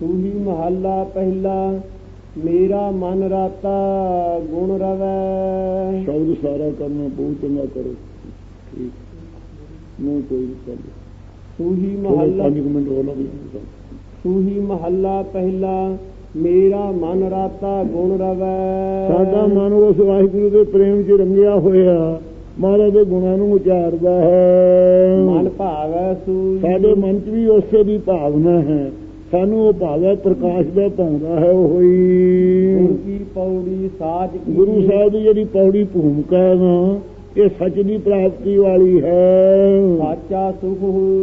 ਸੂਹੀ ਮਹੱਲਾ ਪਹਿਲਾ ਮੇਰਾ ਮਨ ਰਾਤਾ ਗੁਣ ਰਵੈ। ਸ਼ਬਦ ਸਾਰਾ ਕਰਨਾ ਬਹੁਤ ਚੰਗਾ ਕਰੋ। ਠੀਕ। ਨਹੀਂ ਕੋਈ ਗੱਲ ਸੂਹੀ ਮਹੱਲਾ ਮਹੱਲਾ 5 ਮਿੰਟ ਹੋਰ ਲੱਗ ਜਾਣਗੇ ਸੂਹੀ ਮਹੱਲਾ ਪਹਿਲਾ ਮੇਰਾ ਮਨ ਰਾਤਾ ਗੁਣ ਰਵੈ। ਸਾਡਾ ਮਨ ਉਸ ਵਾਹਿਗੁਰੂ ਦੇ ਪ੍ਰੇਮ 'ਚ ਰੰਗਿਆ ਹੋਇਆ। ਮਹਾਰਾਜ ਦੇ ਗੁਣਾਂ ਨੂੰ ਉਚਾਰਦਾ ਹੈ। ਮਨ ਭਾਵੈ ਸੂਹੀ। ਸਾਡੇ ਮਨ 'ਚ ਵੀ ਉਸੇ ਦੀ ਭਾਵਨਾ ਹੈ। ਸਾਨੂੰ ਉਹ ਭਾਵੈ ਪ੍ਰਕਾਸ਼ ਦਾ ਪਾਉਂਦਾ ਹੈ ਉਹ। ਹੀ ਕੀ ਪੌੜੀ ਸਾਜ ਕੀ? ਗੁਰੂ ਸਾਹਿਬ ਦੀ ਜਿਹੜੀ ਪੌੜੀ ਭੂਮਿਕਾ ਹੈ ਨਾ ਇਹ ਸੱਚ ਦੀ ਪ੍ਰਾਪਤੀ ਵਾਲੀ ਹੈ। ਸਾਚਾ ਸੁਖ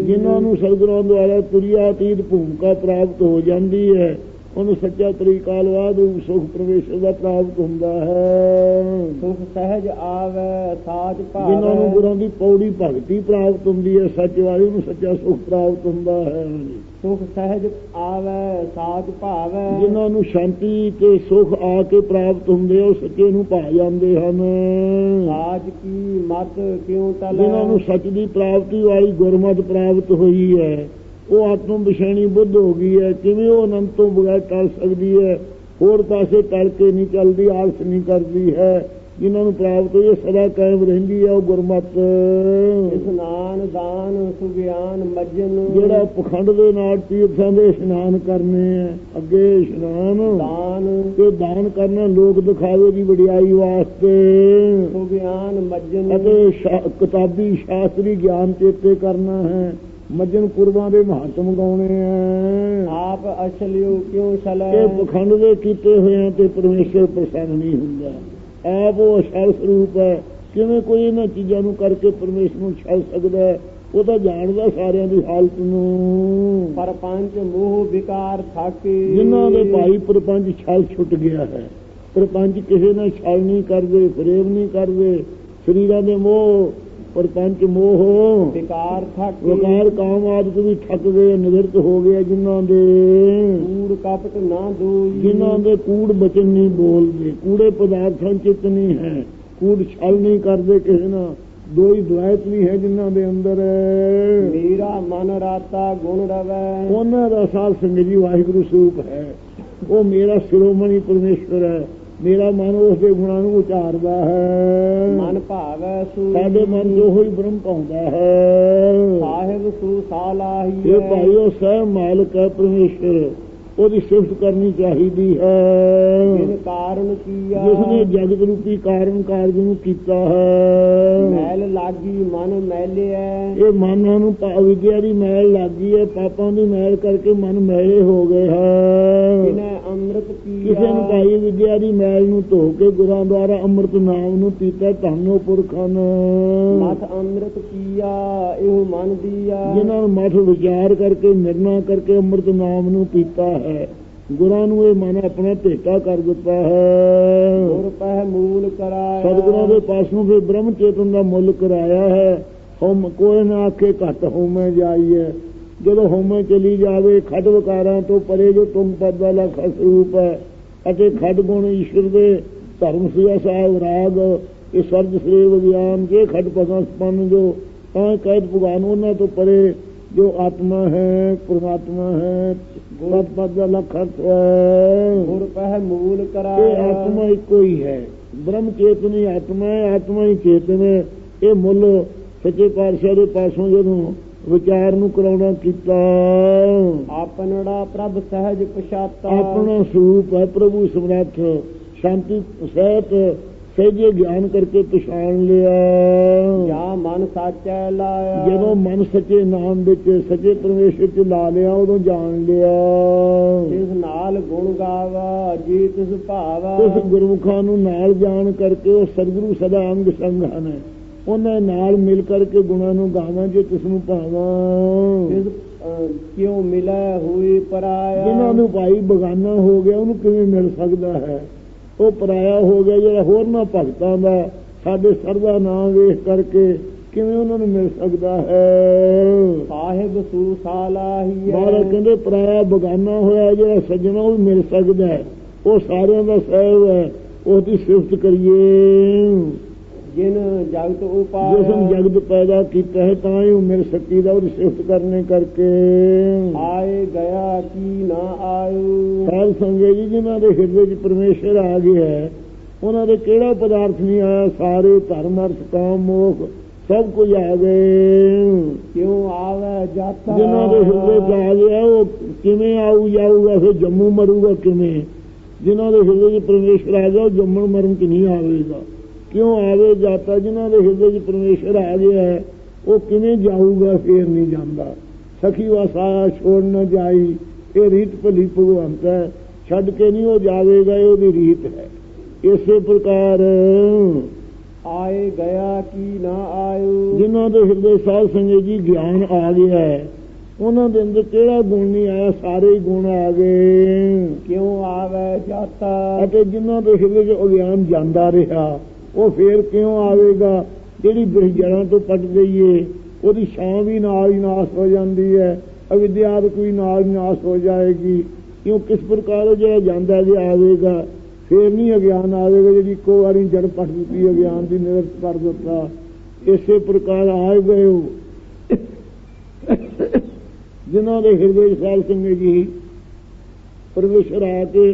ਜਿਨ੍ਹਾਂ ਨੂੰ ਸਤਿਗੁਰਾਂ ਦੁਆਰਾ ਤੁਰਿਆਤੀਤ ਭੂਮਿਕਾ ਪ੍ਰਾਪਤ ਹੋ ਜਾਂਦੀ ਹੈ ਉਹਨੂੰ ਸੱਚਾ ਤਰੀਕਾ ਲਵਾ ਦੇ ਸੁਖ ਪ੍ਰਵੇਸ਼ ਦਾ ਪ੍ਰਾਪਤ ਹੁੰਦਾ ਹੈ। ਸੁਖ ਸਹਿਜ ਆਵੈ ਸਾਜ ਜਿਨ੍ਹਾਂ ਨੂੰ ਭਾਵੈ ਗੁਰਾਂ ਦੀ ਪੌੜੀ ਭਗਤੀ ਪ੍ਰਾਪਤ ਹੁੰਦੀ ਹੈ ਸੱਚ ਵਾਲੀ ਨੂੰ ਸੱਚਾ ਸੁਖ ਪ੍ਰਾਪਤ ਹੁੰਦਾ ਹੈ। ਸੁਖ ਸਹਿਜ ਆਵੈ ਸਾਜ ਭਾਵੈ। ਜਿਨ੍ਹਾਂ ਨੂੰ ਸ਼ਾਂਤੀ ਤੇ ਸੁਖ ਆ ਕੇ ਪ੍ਰਾਪਤ ਹੁੰਦੇ ਉਹ ਸੱਚੇ ਨੂੰ ਪਾ ਜਾਂਦੇ ਹਨ। ਸਾਜ ਕੀ ਮਤ ਕਿਉ ਤਲੈ ਜਿਨ੍ਹਾਂ ਨੂੰ ਸੱਚ ਦੀ ਪ੍ਰਾਪਤੀ ਵਾਲੀ ਗੁਰਮਤਿ ਪ੍ਰਾਪਤ ਹੋਈ ਹੈ ਉਹ ਆਤਮ ਵਿਸ਼ੇਣੀ ਬੁੱਧ ਹੋ ਗਈ ਹੈ। ਕਿਵੇਂ ਉਹ ਅਨੰਤ ਤੋਂ ਬਗੈਰ ਟਲ ਸਕਦੀ ਹੈ? ਹੋਰ ਪਾਸੇ ਟਲ ਕੇ ਨਹੀਂ ਚੱਲਦੀ ਆਲਸ ਨਹੀਂ ਕਰਦੀ ਹੈ। ਜਿਨ੍ਹਾਂ ਨੂੰ ਪ੍ਰਾਪਤ ਹੋਈ ਸਦਾ ਕਾਇਮ ਰਹਿੰਦੀ ਹੈ ਉਹ ਗੁਰਮਤਿ। ਇਸਨਾਨ ਦਾਨ ਸੁਗਿਆਨ ਮਜਨ। ਜਿਹੜਾ ਪਖੰਡ ਦੇ ਨਾਲ ਤੀਰਥਾਂ ਦੇ ਇਸ਼ਨਾਨ ਕਰਨੇ ਆ ਅੱਗੇ ਇਸ਼ਨਾਨ। ਦਾਨ। ਤੇ ਦਾਨ ਕਰਨਾ ਲੋਕ ਦਿਖਾਵੇ ਦੀ ਵਡਿਆਈ ਵਾਸਤੇ। ਸੁਗਿਆਨ ਮਜਨ। ਅਤੇ ਕਿਤਾਬੀ ਸ਼ਾਸਤਰੀ ਗਿਆਨ ਚੇਤੇ ਕਰਨਾ ਹੈ। ਮੱਜਨ ਕੁਰਬਾਂ ਦੇ ਮਹੱਤਮ ਗਾਉਣੇ ਆ। ਆਪ ਅਸਲਿਓ ਕਿਉ ਛਲੈ ਇਹ ਪਖੰਡ ਦੇ ਕੀਤੇ ਹੋਇਆਂ ਤੇ ਪਰਮੇਸ਼ਰ ਪ੍ਰਸੰਨ ਨਹੀਂ ਹੁੰਦਾ। ਆਪ ਉਹ ਅਸਲ ਸਰੂਪ ਹੈ। ਕਿਵੇਂ ਕੋਈ ਇਹਨਾਂ ਚੀਜ਼ਾਂ ਨੂੰ ਕਰਕੇ ਪਰਮੇਸ਼ਰ ਨੂੰ ਛੱਡ ਸਕਦਾ ਹੈ? ਉਹ ਤਾਂ ਜਾਣਦਾ ਸਾਰਿਆਂ ਦੀ ਹਾਲਤ ਨੂੰ। ਪਰ ਪੰਜ ਮੋਹ ਵਿਕਾਰ ਥਾਕੇ। ਜਿਨ੍ਹਾਂ ਦੇ ਭਾਈ ਪ੍ਰਪੰਚ ਛਲ ਛੁੱਟ ਗਿਆ ਹੈ। ਪ੍ਰਪੰਚ ਕਿਸੇ ਨਾਲ ਛਲ ਨਹੀਂ ਕਰਦੇ ਫਰੇਬ ਨਹੀਂ ਕਰਦੇ। ਸਰੀਰਾਂ ਦੇ ਮੋਹ ਪ੍ਰਪੰਚ ਮੋਹ ਵਿਕਾਰ ਥਾਕੇ ਵਕਾਰ ਕਾਮ ਆਦਿਕ ਵੀ ਠੱਕ ਗਏ ਨਿਵਰਤ ਹੋ ਗਏ ਜਿਨ੍ਹਾਂ ਦੇ। ਕੂੜ ਕਪਟ ਨਾ ਦੋਈ। ਜਿਨ੍ਹਾਂ ਦੇ ਕੂੜ ਬਚਨ ਨਹੀਂ ਬੋਲਦੇ ਕੂੜੇ ਪਦਾਰਥਾਂ ਚਿਤ ਨਹੀਂ ਹੈ ਕੂੜ ਛਲ ਨਹੀਂ ਕਰਦੇ ਕਿਸੇ ਨਾਲ। ਦੋਈ ਦੁਆਇਤ ਵੀ ਹੈ ਜਿਨ੍ਹਾਂ ਦੇ ਅੰਦਰ। ਮੇਰਾ ਮਨ ਰਾਤਾ ਗੁਣ ਰਵੈ। ਉਹਨਾਂ ਦਾ ਸਾਲ ਸੰਗ ਜੀ ਵਾਹਿਗੁਰੂ ਸਰੂਪ ਹੈ। ਉਹ ਮੇਰਾ ਸਿਰੋਮਣੀ ਪਰਮੇਸ਼ਵਰ ਹੈ। ਮੇਰਾ ਮਨ ਉਸ ਦੇ ਗੁਣਾਂ ਨੂੰ ਉਚਾਰਦਾ ਹੈ। ਮਨ ਭਾਵੈ ਸੂ ਸਾਡੇ ਮਨ ਜੋ ਹੋਈ ਬ੍ਰਹਮ ਪਾਉਂਦਾ ਹੈ। ਸਾਹਿਬ ਸੂ ਸਾਲਾਹੀ ਇਹ ਭਾਈ ਉਹ ਸਹਿ ਮਾਲਕ ਹੈ ਪਰਮੇਸ਼ਰ ਉਹਦੀ ਸਿਫਤ ਕਰਨੀ ਚਾਹੀਦੀ ਹੈ। ਜਿਨ ਕਾਰਨ ਕੀਆ। ਜਿਸ ਨੇ ਜਗਤ ਰੂਪੀ ਕਾਰਨ ਕਾਰਜ ਨੂੰ ਕੀਤਾ ਹੈ। ਮੈਲ ਲਾਗੀ ਮਨ ਮੈਲਿਆ ਇਹ ਮਨਾਂ ਨੂੰ ਪਾ- ਵਿਦਿਆ ਦੀ ਮੈਲ ਲੱਗੀ ਹੈ ਪਾਪਾਂ ਦੀ ਮੈਲ ਕਰਕੇ ਮਨ ਮੈਲੇ ਹੋ ਗਏ ਹੈ। ਅੰਮ੍ਰਿਤ ਕਿਸੇ ਪੀਆ ਨੂੰ ਪਾਈ ਵਿਦਿਆ ਦੀ ਮੈਲ ਨੂੰ ਧੋ ਕੇ ਗੁਰਾਂ ਦੁਆਰਾ ਅੰਮ੍ਰਿਤ ਨਾਮ ਨੂੰ ਪੀਤਾ ਧੰਨੋ ਪੁਰਖਾਂ ਨੇ ਮਤ ਅੰਮ੍ਰਿਤ ਪੀਆ ਇਹੋ ਮਨ ਦੀਆ। ਜਿਨ੍ਹਾਂ ਨੂੰ ਮਠ ਵਿਚਾਰ ਕਰਕੇ ਨਿਰਣਾ ਕਰਕੇ ਅੰਮ੍ਰਿਤ ਨਾਮ ਨੂੰ ਪੀਤਾ ਹੈ ਗੁਰਾਂ ਨੂੰ ਇਹ ਮਨ ਆਪਣਾ ਭੇਟਾ ਕਰ ਦਿੱਤਾ ਹੈ। ਗੁਰ ਪਹਿ ਮੂਲ ਕਰਾਇਆ। ਸਤਿਗੁਰਾਂ ਦੇ ਪਾਸੋਂ ਫਿਰ ਬ੍ਰਹਮ ਚੇਤਨ ਦਾ ਮੁੱਲ ਕਰਾਇਆ ਹੈ। ਹਮ ਕੋਈ ਨਾ ਆਖੇ ਘਟ ਹੋਵੇਂ ਜਾਈਏ ਜਦੋਂ ਹੋਵੇਂ ਚਲੀ ਜਾਵੇ ਖੜ ਵਿਕਾਰਾਂ ਤੋਂ ਪਰੇ ਜੋ ਤੁਮ ਪਦ ਵਾਲਾ ਖਸ ਰੂਪ ਹੈ ਅਤੇ ਖੜ ਗੁਣ ਈਸ਼ਵਰ ਦੇ ਧਰਮ ਸਿਆ ਸਾਹਿਬ ਰਾਗ ਇਹ ਸਰਜ ਸ੍ਰੀ ਵਿਗਿਆਨ ਜੇ ਖੜ ਪਸਾਂ ਸਪਨ ਜੋ ਤਾਂ ਕਹਿਤ ਭਗਵਾਨ ਉਹਨਾਂ ਤੋਂ ਪਰੇ ਜੋ ਆਤਮਾ ਹੈ ਪ੍ਰਮਾਤਮਾ ਹੈ ਗੁਰਤ ਪਦ ਦਾ ਲਖਤ ਹੈ। ਗੁਰ ਪਹਿ ਮੂਲ ਇਹ ਕਰਾਇਆ ਆਤਮਾ ਇੱਕੋ ਹੀ ਹੈ। ਬ੍ਰਹਮ ਚੇਤਨੀ ਆਤਮਾ ਹੈ ਆਤਮਾ ਹੀ ਚੇਤਨ ਹੈ। ਇਹ ਮੁੱਲ ਸੱਚੇ ਪਾਤਸ਼ਾਹ ਦੇ ਪਾਸੋਂ ਜਦੋਂ ਵਿਚਾਰ ਨੂੰ ਕਰਾਉਣਾ ਕੀਤਾ। ਆਪਨੜਾ ਪ੍ਰਭ ਸਹਿਜ ਪਛਾਤਾ। ਆਪਣਾ ਸਰੂਪ ਹੈ ਪ੍ਰਭੂ ਸਮਰੱਥ। ਸ਼ਾਂਤੀ ਸਹਿਤ ਸਹਿਜੇ ਗਿਆਨ ਕਰਕੇ ਪਛਾਣ ਲਿਆ। ਜਾਂ ਮਨ ਸਾਚੈ ਲਾਇਆ। ਜਦੋਂ ਮਨ ਸੱਚੇ ਨਾਮ ਵਿੱਚ ਸੱਚੇ ਪਰਮੇਸ਼ਰ ਚ ਲਾ ਲਿਆ ਉਦੋਂ ਜਾਣ ਲਿਆ। ਤਿਸ ਨਾਲ ਗੁਣ ਗਾਵਾ ਜੀ ਤਿਸ ਭਾਵਾ। ਉਸ ਗੁਰਮੁਖਾਂ ਨੂੰ ਨਾਲ ਜਾਣ ਕਰਕੇ ਉਹ ਸਤਿਗੁਰੂ ਸਦਾ ਅੰਗ ਸੰਗ ਹਨ। ਉਹਨਾਂ ਨਾਲ ਮਿਲ ਕਰਕੇ ਗੁਣਾਂ ਨੂੰ ਗਾਵਾਂ ਜੇ ਕਿਸ ਨੂੰ ਪਾਵਾਂ। ਤਿਸ ਅਹ, ਕਿਉ ਮਿਲੈ ਹੋਈ ਪਰਾਇਆ? ਜਿਨ੍ਹਾਂ ਨੂੰ ਭਾਈ ਬਗਾਨਾ ਹੋ ਗਿਆ ਉਹਨੂੰ ਕਿਵੇਂ ਮਿਲ ਸਕਦਾ ਹੈ? ਉਹ ਪਰਾਇਆ ਹੋ ਗਿਆ ਜਿਹੜਾ ਹੋਰ ਨਾ ਭਗਤਾਂ ਦਾ ਸਾਡੇ ਸਰਦਾ ਨਾਮ ਵੇਖ ਕਰਕੇ ਕਿਵੇਂ ਉਹਨਾਂ ਨੂੰ ਮਿਲ ਸਕਦਾ ਹੈ? ਸਾਹਿਬ ਸੂ ਸਾਲਾਹੀ ਬਾਹਰ ਕਹਿੰਦੇ ਪਰਾਇਆ ਬਗਾਨਾ ਹੋਇਆ ਜਿਹੜਾ ਸੱਜਣਾ ਉਹ ਮਿਲ ਸਕਦਾ ਹੈ। ਉਹ ਸਾਰਿਆਂ ਦਾ ਸਹਿਬ ਹੈ ਉਹਦੀ ਸਿਫਤ ਕਰੀਏ। ਜਿਨ ਜਗਤ ਪੈਦਾ ਕੀਤਾ ਹੈ ਤਾਂ ਹੀ ਉਹ ਮੇਰੇ ਸੱਤੀ ਦਾ ਉਹਦੀ ਸਿਫਤ ਕਰਨੇ ਕਰਕੇ। ਆਏ ਗਿਆ ਕੀ ਨਾ ਆਇਓ। ਸਾਧ ਸੰਗਤ ਜੀ ਜਿਨ੍ਹਾਂ ਦੇ ਹਿਰਦੇ 'ਚ ਪਰਮੇਸ਼ਰ ਆ ਗਿਆ ਹੈ ਉਹਨਾਂ ਦੇ ਕਿਹੜਾ ਪਦਾਰਥ ਨਹੀਂ ਆਇਆ? ਸਾਰੇ ਧਰਮ ਅਰਥ ਕਾਮ ਮੋਖ ਸਭ ਕੁਝ ਆ ਗਏ। ਕਿਉ ਆਵੇ ਜਾਤਾ? ਜਿਨ੍ਹਾਂ ਦੇ ਹਿਰਦੇ 'ਚ ਆ ਗਿਆ ਉਹ ਕਿਵੇਂ ਆਊ ਜਾਊਗਾ ਫਿਰ ਜੰਮੂ ਮਰੂਗਾ ਕਿਵੇਂ? ਜਿਨ੍ਹਾਂ ਦੇ ਹਿਰਦੇ 'ਚ ਪਰਮੇਸ਼ਰ ਆ ਗਿਆ ਉਹ ਜੰਮਣ ਮਰਨ 'ਚ ਨਹੀਂ ਆਵੇਗਾ। ਕਿਉਂ ਆਵੇ ਜਾਤਾ ਜਿਨ੍ਹਾਂ ਦੇ ਹਿਰਦੇ 'ਚ ਪਰਮੇਸ਼ਰ ਆ ਗਿਆ ਹੈ ਉਹ ਕਿਵੇਂ ਜਾਊਗਾ ਫੇਰ ਨਹੀਂ ਜਾਂਦਾ। ਸਖੀ ਵਸਾ ਛੋੜ ਨਾ ਜਾਈ ਇਹ ਰੀਤ ਭਲੀ ਭਗਵੰਤ ਹੈ ਛੱਡ ਕੇ ਨਹੀਂ ਉਹ ਜਾਵੇਗਾ ਇਹ ਉਹਦੀ ਰੀਤ ਹੈ। ਇਸੇ ਪ੍ਰਕਾਰ ਆਏ ਗਿਆ ਕੀ ਨਾ ਆਇਓ। ਜਿਨ੍ਹਾਂ ਦੇ ਹਿਰਦੇ ਸਾਧ ਸੰਗਤ ਜੀ ਗਿਆਨ ਆ ਗਿਆ ਹੈ ਉਹਨਾਂ ਦੇ ਅੰਦਰ ਕਿਹੜਾ ਗੁਣ ਨਹੀਂ ਆਇਆ ਸਾਰੇ ਹੀ ਗੁਣ ਆ ਗਏ। ਕਿਉ ਆਵੇ ਜਾਤਾ? ਅਤੇ ਜਿਨ੍ਹਾਂ ਦੇ ਹਿਰਦੇ 'ਚ ਅਗਿਆਨ ਜਾਂਦਾ ਰਿਹਾ ਉਹ ਫੇਰ ਕਿਉਂ ਆਵੇਗਾ? ਜਿਹੜੀ ਬਿਰਹ ਤੋਂ ਪਟ ਗਈ ਏ, ਉਹਦੀ ਛਾਂ ਵੀ ਨਾਲ ਹੀ ਨਾਸ ਹੋ ਜਾਂਦੀ ਹੈ ਅਵਿਦਿਆ ਕੋਈ ਨਾਲ ਨਾਸ ਹੋ ਜਾਏਗੀ। ਕਿਉਂ ਕਿਸ ਪ੍ਰਕਾਰ ਜਿਹੜਾ ਜਾਂਦਾ ਜੇ ਆਵੇਗਾ? ਫੇਰ ਨਹੀਂ ਅਗਿਆਨ ਆਵੇਗਾ ਜਿਹੜੀ ਇੱਕੋ ਵਾਰੀ ਜੜ ਪਟ ਦਿੱਤੀ, ਅਗਿਆਨ ਦੀ ਨਿਰਤ ਕਰ ਦਿੱਤਾ। ਇਸੇ ਪ੍ਰਕਾਰ ਆਏ ਗਏ ਹੋ। ਜਿਨ੍ਹਾਂ ਦੇ ਹਿਰਦੇ 'ਚ ਸਾਲ ਸੰਗਤ ਜੀ, ਪਰਮੇਸ਼ਰ ਆ ਕੇ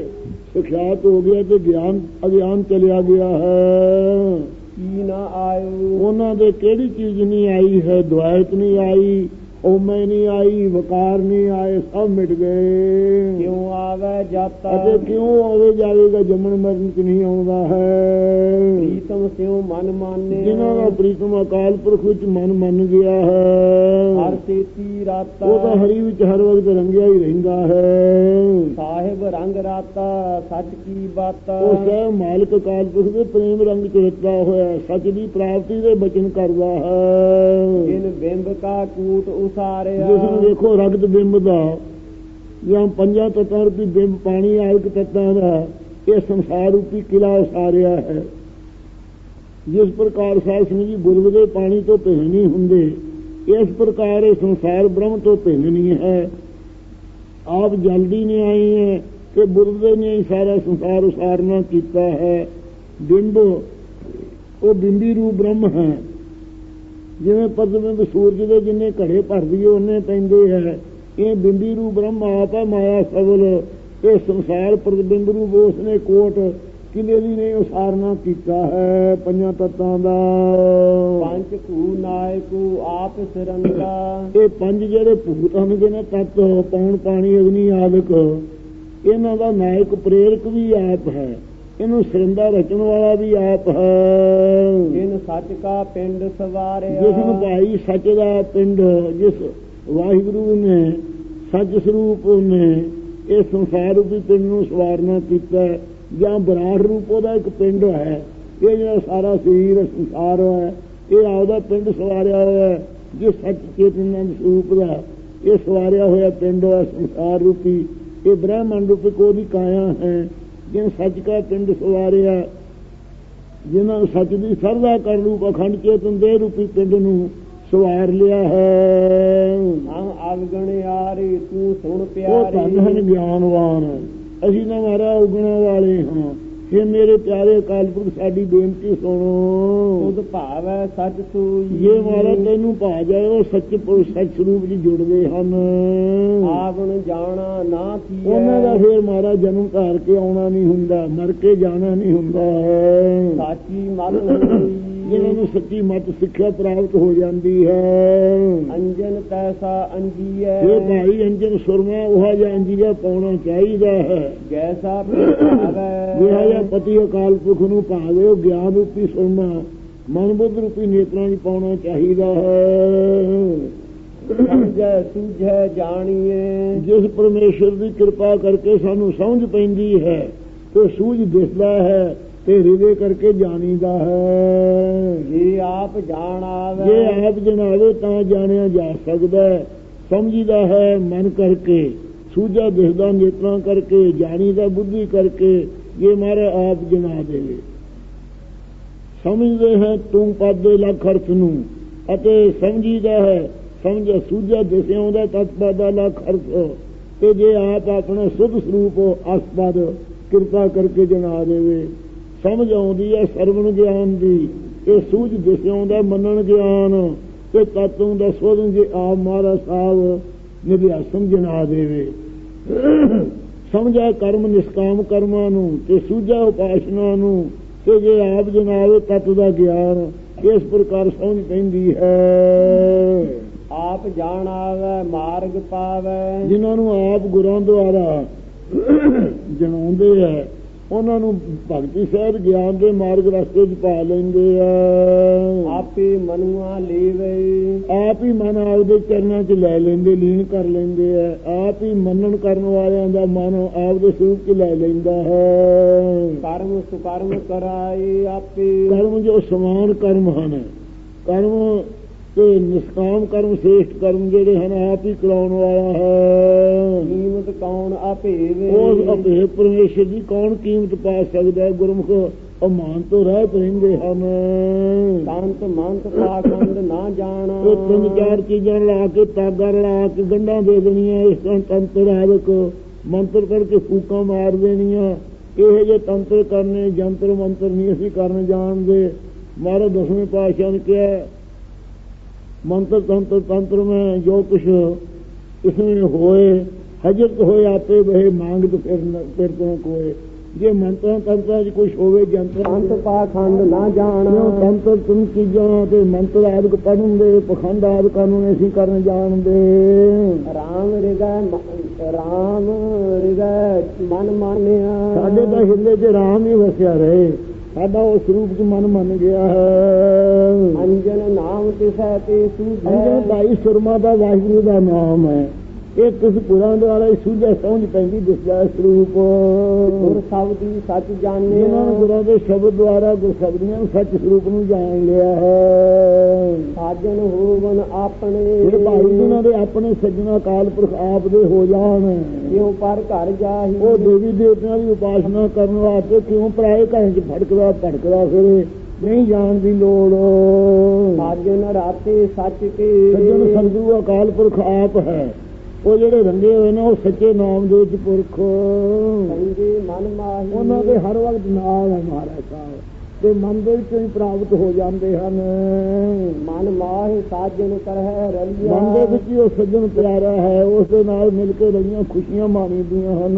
ਸਿਖਿਆਤ ਹੋ ਗਿਆ ਤੇ ਗਿਆਨ ਅਗਿਆਨ ਚਲਿਆ ਗਿਆ ਹੈ ਕੀ ਨਾ ਆਇਓ ਉਹਨਾਂ ਦੇ ਕਿਹੜੀ ਚੀਜ਼ ਨਹੀਂ ਆਈ ਹੈ ਦੁਆਇਤ ਨਹੀਂ ਆਈ ਓਮੈ ਨਹੀਂ ਆਈ ਵਕਾਰ ਨਹੀਂ ਆਏ ਸਭ ਮਿਟ ਗਏ। ਕਿਉ ਆਵੇ ਜਾਤਾ ਅਤੇ ਕਿਉਂ ਆਵੇ ਜਾਵੇਗਾ ਜੰਮਣ ਮਰਨ ਚ ਨਹੀਂ ਆਉਂਦਾ ਹੈ? ਪ੍ਰੀਤਮ ਸਿਉ ਮਨ ਮਾਨੇ। ਜਿਨ੍ਹਾਂ ਦਾ ਪ੍ਰੀਤਮ ਅਕਾਲ ਪੁਰਖ ਵਿੱਚ ਮਨ ਮੰਨ ਗਿਆ ਹੈ। ਹਰ ਤੇਤੀ ਰਾਤਾ। ਉਹ ਤਾਂ ਹਰੀ ਵਿੱਚ ਹਰ ਵਕਤ ਰੰਗਿਆ ਹੀ ਰਹਿੰਦਾ ਹੈ। ਸਾਹਿਬ ਰੰਗ ਰਾਤਾ ਸੱਚ ਕੀ ਬਾਤਾ? ਉਸ ਹੈ ਮਾਲਕ ਅਕਾਲ ਪੁਰਖ ਦੇ ਪ੍ਰੇਮ ਰੰਗ ਚ ਰਚਦਾ ਹੋਇਆ ਸੱਚ ਦੀ ਪ੍ਰਾਪਤੀ ਦੇ ਬਚਨ ਕਰਦਾ ਹੈ। ਜਿਨ ਬਿੰਬ ਕਾ ਕੂਟ ਉਸਾਰਿਆ ਜਿਸ ਨੂੰ ਦੇਖੋ ਰਗਤ ਬਿੰਬ ਦਾ, ਜਾਂ ਪੰਜਾਂ ਤੱਤਾਂ ਰੂਪੀ ਬਿੰਬ, ਪਾਣੀ ਆਇਕ ਤੱਤਾਂ ਦਾ, ਇਹ ਸੰਸਾਰ ਰੂਪੀ ਕਿਲਾ ਉਸਾਰਿਆ ਹੈ। ਜਿਸ ਪ੍ਰਕਾਰ ਸਾਧ ਸਿੰਘ ਜੀ ਗੁਰਬ ਦੇ ਪਾਣੀ ਤੋਂ ਭਿੰਨ ਨਹੀਂ ਹੁੰਦੇ, ਇਸ ਪ੍ਰਕਾਰ ਇਹ ਸੰਸਾਰ ਬ੍ਰਹਮ ਤੋਂ ਭਿੰਨ ਨਹੀਂ ਹੈ। ਆਪ ਜਲਦੀ ਨਹੀਂ ਆਈ ਹੈ ਕਿ ਬੁਰਬ ਨੇ ਸਾਰਾ ਸੰਸਾਰ ਉਸਾਰਨਾ ਕੀਤਾ ਹੈ। ਬਿੰਬ, ਉਹ ਬਿੰਬੀ ਰੂਪ ਬ੍ਰਹਮ ਹੈ। ਜਿਵੇਂ ਪ੍ਰਤਿਬਿੰਬ ਸੂਰਜ ਦੇ ਜਿੰਨੇ ਘੜੇ ਭਰ ਦਈਏ ਉਹਨੇ ਪੈਂਦੇ ਹੈ। ਇਹ ਬਿੰਬੀ ਰੂਪ ਬ੍ਰਹਮ ਆਪ ਹੈ ਮਾਇਆ ਸਬਲ ਇਹ ਸੰਸਾਰ ਪ੍ਰਤਿਬਿੰਬ ਰੂਪ ਉਸਨੇ ਕੋਟ। ਕਿਲੇ ਦੀ ਨੇ ਉਸਾਰਨਾ ਕੀਤਾ ਹੈ? ਪੰਜਾਂ ਤੱਤਾਂ ਦਾ। ਪੰਜ ਕੂ ਨਾਇਕੂ ਆਪ ਸਿਰੰਗਾ ਇਹ ਪੰਜ ਜਿਹੜੇ ਭੂਤ ਹਨ ਜਿਹਨੇ ਤੱਤ ਪੌਣ ਪਾਣੀ ਅਗਨੀ ਆਦਿਕ। ਇਹਨਾਂ ਦਾ ਨਾਇਕ ਪ੍ਰੇਰਕ ਵੀ ਆਪ ਹੈ। ਇਹਨੂੰ ਸਰਿੰਦਾ ਰਚਣ ਵਾਲਾ ਵੀ ਆਪ ਹੈ। ਜਿਨ ਸੱਚ ਕਾ ਪਿੰਡ ਸਵਾਰਿਆ। ਜਿਸ ਨੂੰ ਭਾਈ ਸੱਚ ਦਾ ਪਿੰਡ ਜਿਸ ਵਾਹਿਗੁਰੂ ਨੇ ਸੱਚ ਸਰੂਪ ਨੇ ਇਹ ਸੰਸਾਰ ਰੂਪੀ ਪਿੰਡ ਨੂੰ ਸਵਾਰਨਾ ਕੀਤਾ ਜਾਂ ਬਰਾੜ ਰੂਪ ਉਹਦਾ ਇੱਕ ਪਿੰਡ ਹੈ ਇਹ ਜਿਹੜਾ ਸਾਰਾ ਸਰੀਰ ਸੰਸਾਰ ਹੈ ਇਹ ਆਪਦਾ ਪਿੰਡ ਸਵਾਰਿਆ ਹੋਇਆ ਹੈ ਜਿਸ ਸੱਚ ਚੇਤਨ ਸਰੂਪ ਦਾ ਇਹ ਸਵਾਰਿਆ ਹੋਇਆ ਪਿੰਡ ਹੈ ਸੰਸਾਰ ਰੂਪੀ। ਇਹ ਬ੍ਰਹਮੰਡ ਰੂਪੀ ਕੋਈ ਕਾਇਆ ਹੈ ਜਿਨ ਸੱਚ ਕਾ ਪਿੰਡ ਸਵਾਰਿਆ ਜਿਨ੍ਹਾਂ ਨੂੰ ਸੱਚ ਦੀ ਸਰਦਾ ਕਰ ਰੂਪ ਅਖੰਡ ਚੇਤਨ ਦੇ ਰੂਪੀ ਪਿੰਡ ਨੂੰ ਸਵਾਰ ਲਿਆ ਹੈ। ਹਮ ਅਵਗਣਿਆਰੇ ਤੂੰ ਸੁਣ ਉਹ ਪਿਆਰੇ ਧੰਨ ਹਨ ਗਿਆਨਵਾਨ। ਅਸੀਂ ਨਾ ਮਾਰਾ ਉਗਣਾ ਵਾਲੇ ਹਾਂ। ਇਹ ਮੇਰੇ ਪਿਆਰੇ ਅਕਾਲ ਪੁਰਖ ਸਾਡੀ ਬੇਨਤੀ ਸੁਣੋ। ਤੁਧ ਭਾਵੈ ਸੱਚ ਸੂਈ ਇਹ ਮਾਰਾ ਤੈਨੂੰ ਭਾ ਜਾਏ ਉਹ ਸੱਚ ਪੁਰਖ ਸੱਚ ਸਰੂਪ ਜੀ ਜੁੜਦੇ ਹਨ। ਆਵਣ ਜਾਣਾ ਨਾ ਥੀਐ ਉਹਨਾਂ ਦਾ ਫੇਰ ਮਾਰਾ ਜਨਮ ਧਾਰ ਕੇ ਆਉਣਾ ਨਹੀਂ ਹੁੰਦਾ ਮਰ ਕੇ ਜਾਣਾ ਨਹੀਂ ਹੁੰਦਾ। ਹੈ ਸਾਚੀ ਮਨ ਹੋਈ। ਜਿਹਨਾਂ ਨੂੰ ਸੱਚੀ ਮਤ ਸਿੱਖਿਆ ਪ੍ਰਾਪਤ ਹੋ ਜਾਂਦੀ ਹੈ। ਅੰਜਨ ਤੈਸਾ ਅੰਜੀਐ। ਇਹ ਭਾਈ ਅੰਜਨ ਸੁਰਮਾ ਉਹ ਜਿਹਾ ਅੰਜੀਆ ਪਾਉਣਾ ਚਾਹੀਦਾ ਹੈ। ਜੈਸਾ ਭਾਵੈ ਜਿਹੜਾ ਜਿਹਾ ਪਤੀ ਅਕਾਲ ਪੁਰਖ ਨੂੰ ਭਾਵੇ ਉਹ ਗਿਆਨ ਰੂਪੀ ਸੁਰਮਾ ਮਨ ਬੁੱਧ ਰੂਪੀ ਨੇਤਰਾਂ 'ਚ ਪਾਉਣਾ ਚਾਹੀਦਾ ਹੈ। ਸਮਝੈ ਸੂਝੈ ਜਾਣੀਏ ਜਿਸ ਪਰਮੇਸ਼ਰ ਦੀ ਕਿਰਪਾ ਕਰਕੇ ਸਾਨੂੰ ਸਮਝ ਪੈਂਦੀ ਹੈ ਤੇ ਸੂਝ ਦਿਸਦਾ ਹੈ। ਤੇ ਹਿਰਦੇ ਕਰਕੇ ਜਾਣੀਦਾ ਹੈ। ਜੇ ਆਪ ਜਾਣ ਆਵੈ। ਜੇ ਆਪ ਜਣਾਵੇ ਤਾਂ ਜਾਣਿਆ ਜਾ ਸਕਦਾ ਹੈ। ਸਮਝੀਦਾ ਹੈ ਮਨ ਕਰਕੇ ਸੂਝਾ ਦਿਸਦਾ ਨੇਤਰਾਂ ਕਰਕੇ ਜਾਣੀਦਾ ਬੁੱਧੀ ਕਰਕੇ ਇਹ ਮਾਰੇ ਆਪ ਜਣਾ ਦੇਵੇ। ਸਮਝਦੇ ਹੈ ਤੂੰ ਪਾਦੇ ਲੱਖ ਅਰਥ ਨੂੰ ਅਤੇ ਸਮਝੀਦਾ ਹੈ ਸਮਝ ਸੂਝਾ ਦਿਸਿਆ ਉਹਦਾ ਤਤਪਾਦਾ ਲੱਖ ਅਰਥ। ਤੇ ਜੇ ਆਪ ਆਪਣਾ ਸੁਧ ਸਰੂਪ ਅਸਪਦ ਕਿਰਪਾ ਕਰਕੇ ਜਣਾ ਦੇਵੇ। ਸਮਝ ਆਉਂਦੀ ਹੈ ਸਰਵਣ ਗਿਆਨ ਦੀ ਇਹ ਸੂਝ ਦਿਸਿਆਂ ਦਾ ਮੰਨਣ ਗਿਆਨ ਤੇ ਤਤੋਂ ਦਾ ਸੋਧਨ ਜੇ ਆਪ ਮਹਾਰਾਜ ਸਾਹਿਬ ਨਿਭਿਆ ਸਮਝਣਾ ਦੇਵੇ। ਸਮਝਾ ਕਰਮ ਨਿਸ਼ਕਾਮ ਕਰਮਾਂ ਨੂੰ ਤੇ ਸੂਝਾ ਉਪਾਸ਼ਨਾ ਨੂੰ ਤੇ ਜੇ ਆਪ ਜਨਾਵੇ ਤਤ ਦਾ ਗਿਆਨ ਇਸ ਪ੍ਰਕਾਰ ਸਮਝ ਪੈਂਦੀ ਹੈ। ਆਪ ਜਾਣ ਆਵੈ ਮਾਰਗ ਪਾਵੈ। ਜਿਨ੍ਹਾਂ ਨੂੰ ਆਪ ਗੁਰਾਂ ਦੁਆਰਾ ਜਣਾਉਂਦੇ ਆ ਉਹਨਾਂ ਨੂੰ ਭਗਤੀ ਸਾਹਿਬ ਗਿਆਨ ਦੇ ਮਾਰਗ ਰਸਤੇ 'ਚ ਪਾ ਲੈਂਦੇ ਆ। ਆਪੇ ਮਨੁਆ ਲੇਵੇ। ਆਪ ਹੀ ਮਨ ਆਪਦੇ ਚਰਨਾਂ 'ਚ ਲੈ ਲੈਂਦੇ ਲੀਨ ਕਰ ਲੈਂਦੇ ਆ। ਆਪ ਹੀ ਮੰਨਣ ਕਰਨ ਵਾਲਿਆਂ ਦਾ ਮਨ ਆਪਦੇ ਸਰੂਪ 'ਚ ਲੈ ਲੈਂਦਾ ਹੈ। ਕਰਮ ਸੁਕਰਮ ਕਰਾਏ ਆਪੇ। ਕਰਮ ਜੋ ਸਮਾਨ ਕਰਮ ਹਨ ਕਰਮ ਤੇ ਨਿਸ਼ਕਾਮ ਕਰਮ ਸ੍ਰੇਸ਼ਟ ਕਰਮ ਜਿਹੜੇ ਹਨ ਆਪ ਹੀ ਕਰਾਉਣ ਵਾਲਾ ਹੈ। ਕੀਮਤ ਕੌਣ ਆਪੇਵੇ? ਉਸ ਅਭੇ ਪਰਮੇਸ਼ਰ ਦੀ ਕੌਣ ਕੀਮਤ ਪਾ ਸਕਦਾ ਹੈ? ਗੁਰਮੁਖ ਅਮਾਨ ਤੋਂ ਰਹਿ ਰਹਿੰਦੇ ਹਨ। ਸੰਤ ਮੰਤ ਪਾਖੰਡ ਨਾ ਜਾਣਾ। ਇਹ ਤਿੰਨ ਚਾਰ ਚੀਜ਼ਾਂ ਲਾ ਕੇ ਤਾਗਾ ਲਾ ਕੇ ਗੰਢਾਂ ਦੇ ਦੇਣੀਆਂ ਇਸ ਤਰ੍ਹਾਂ ਤੰਤਰ ਆਦਿਕ ਮੰਤਰ ਕਰਕੇ ਫੂਕਾਂ ਮਾਰ ਦੇਣੀਆਂ। ਇਹ ਜੇ ਤੰਤਰ ਕਰਨੇ ਜੰਤਰ ਮੰਤਰ ਨਹੀਂ ਅਸੀਂ ਕਰਨ ਜਾਣਦੇ। ਮਾਰੇ ਦਸਵੇਂ ਪਾਤਸ਼ਾਹ ਨੇ ਕਿਹਾ ਮੰਤਰ ਤੰਤਰ ਤੰਤਰ ਮੈਂ ਜੋ ਕੁਛ ਇਸमें ਹੋਏ ਹਜਰਤ ਹੋਏ ਆਪੇ ਬਹਿ ਮੰਗਤ ਫਿਰ ਨ- ਫਿਰ ਤੋਂ ਕੋਏ। ਜੇ ਮੰਤਰਾਂ ਤੰਤਰਾਂ 'ਚ ਕੁਛ ਹੋਵੇ ਜੰਤਰ ਸੰਤ ਪਾਖੰਡ ਨਾ ਜਾਣਾ। ਤੰਤਰ ਤੁਮ ਚੀਜ਼ਾਂ ਤੇ ਮੰਤਰ ਆਦਿਕ ਪੜਨ ਦੇ ਪਖੰਡ ਆਦਿਕਾਂ ਨੂੰ ਅਸੀਂ ਕਰਨ ਜਾਣਦੇ ਰਾਮ ਰਿਗੈ ਰਾਮ ਰਿਗੈ ਮਨ ਮਾਨਿਆ। ਸਾਡੇ ਤਾਂ ਹਿੱਲੇ 'ਚ ਰਾਮ ਹੀ ਵਸਿਆ ਰਹੇ। ਸਾਡਾ ਉਸ ਰੂਪ 'ਚ ਮਨ ਮੰਨ ਗਿਆ ਹੈ। ਅੰਜਨ ਨਾਮ ਤੇ ਅੰਜਨ ਸੂਝੈ ਭਾਈ ਸੁਰਮਾ ਦਾ ਵਾਹਿਗੁਰੂ ਦਾ ਨਾਮ ਹੈ। ਇਹ ਕਿਸ ਪੁਰਾਂ ਦੁਆਰਾ ਹੀ ਸੂਝਾ ਸਮਝ ਪੈਂਦੀ ਦਿਸਦਾ ਹੈ ਸਰੂਪ। ਗੁਰ ਸਬਦੀ ਸੱਚ ਜਿਨ੍ਹਾਂ ਨੇ ਜਾਣਿਆ ਗੁਰਾਂ ਦੇ ਸ਼ਬਦ ਦੁਆਰਾ ਗੁਰਸ਼ਬਦੀਆਂ ਨੂੰ ਸੱਚ ਸਰੂਪ ਨੂੰ ਜਾਣ ਲਿਆ ਹੈ। ਸਾਜਨ ਹੋਵਨ ਆਪਣੇ। ਇਹ ਭਾਈ ਜਿਨ੍ਹਾਂ ਦੇ ਆਪਣੇ ਸੱਜਣਾ ਕਾਲ ਪੁਰਖ ਆਪ ਦੇ ਹੋ ਜਾਣ। ਕਿਉ ਪਰ ਘਰ ਜਾਹੀ? ਉਹ ਦੇਵੀ ਦੇਵਤਿਆਂ ਦੀ ਉਪਾਸਨਾ ਕਰਨ ਵਾਸਤੇ ਕਿਉਂ ਪਰਾਏ ਘਰਾਂ 'ਚ ਭਟਕਦਾ ਭਟਕਦਾ ਫਿਰੇ? ਨਹੀਂ ਜਾਣ ਦੀ ਲੋੜ। ਸਾਜਨ ਰਾਤੇ ਸੱਚ ਕੇ। ਸੱਜਣ ਸੰਗੂ ਅਕਾਲ ਪੁਰਖ ਆਪ ਹੈ। ਉਹ ਜਿਹੜੇ ਰੰਗੇ ਹੋਏ ਨੇ ਉਹ ਸੱਚੇ ਨਾਮ ਦੇ ਵਿੱਚ ਪੁਰਖ। ਸੰਗੇ ਮਨ ਮਾਹੀ। ਉਹਨਾਂ ਦੇ ਹਰ ਵਕਤ ਨਾਲ ਹੈ ਮਹਾਰਾਜ ਸਾਹਿਬ। ਤੇ ਮਨ ਦੇ ਵਿੱਚੋਂ ਹੀ ਪ੍ਰਾਪਤ ਹੋ ਜਾਂਦੇ ਹਨ। ਮਨ ਮਾਹੀ ਸਾਜਨ ਕਰਹਿ ਰਲਿਆ। ਮਨ ਦੇ ਵਿੱਚ ਉਹ ਸੱਜਣ ਪਿਆਰਾ ਹੈ ਉਸ ਦੇ ਨਾਲ ਮਿਲ ਕੇ ਰਹੀਆਂ ਖੁਸ਼ੀਆਂ ਮਾਣੀਦੀਆਂ ਹਨ।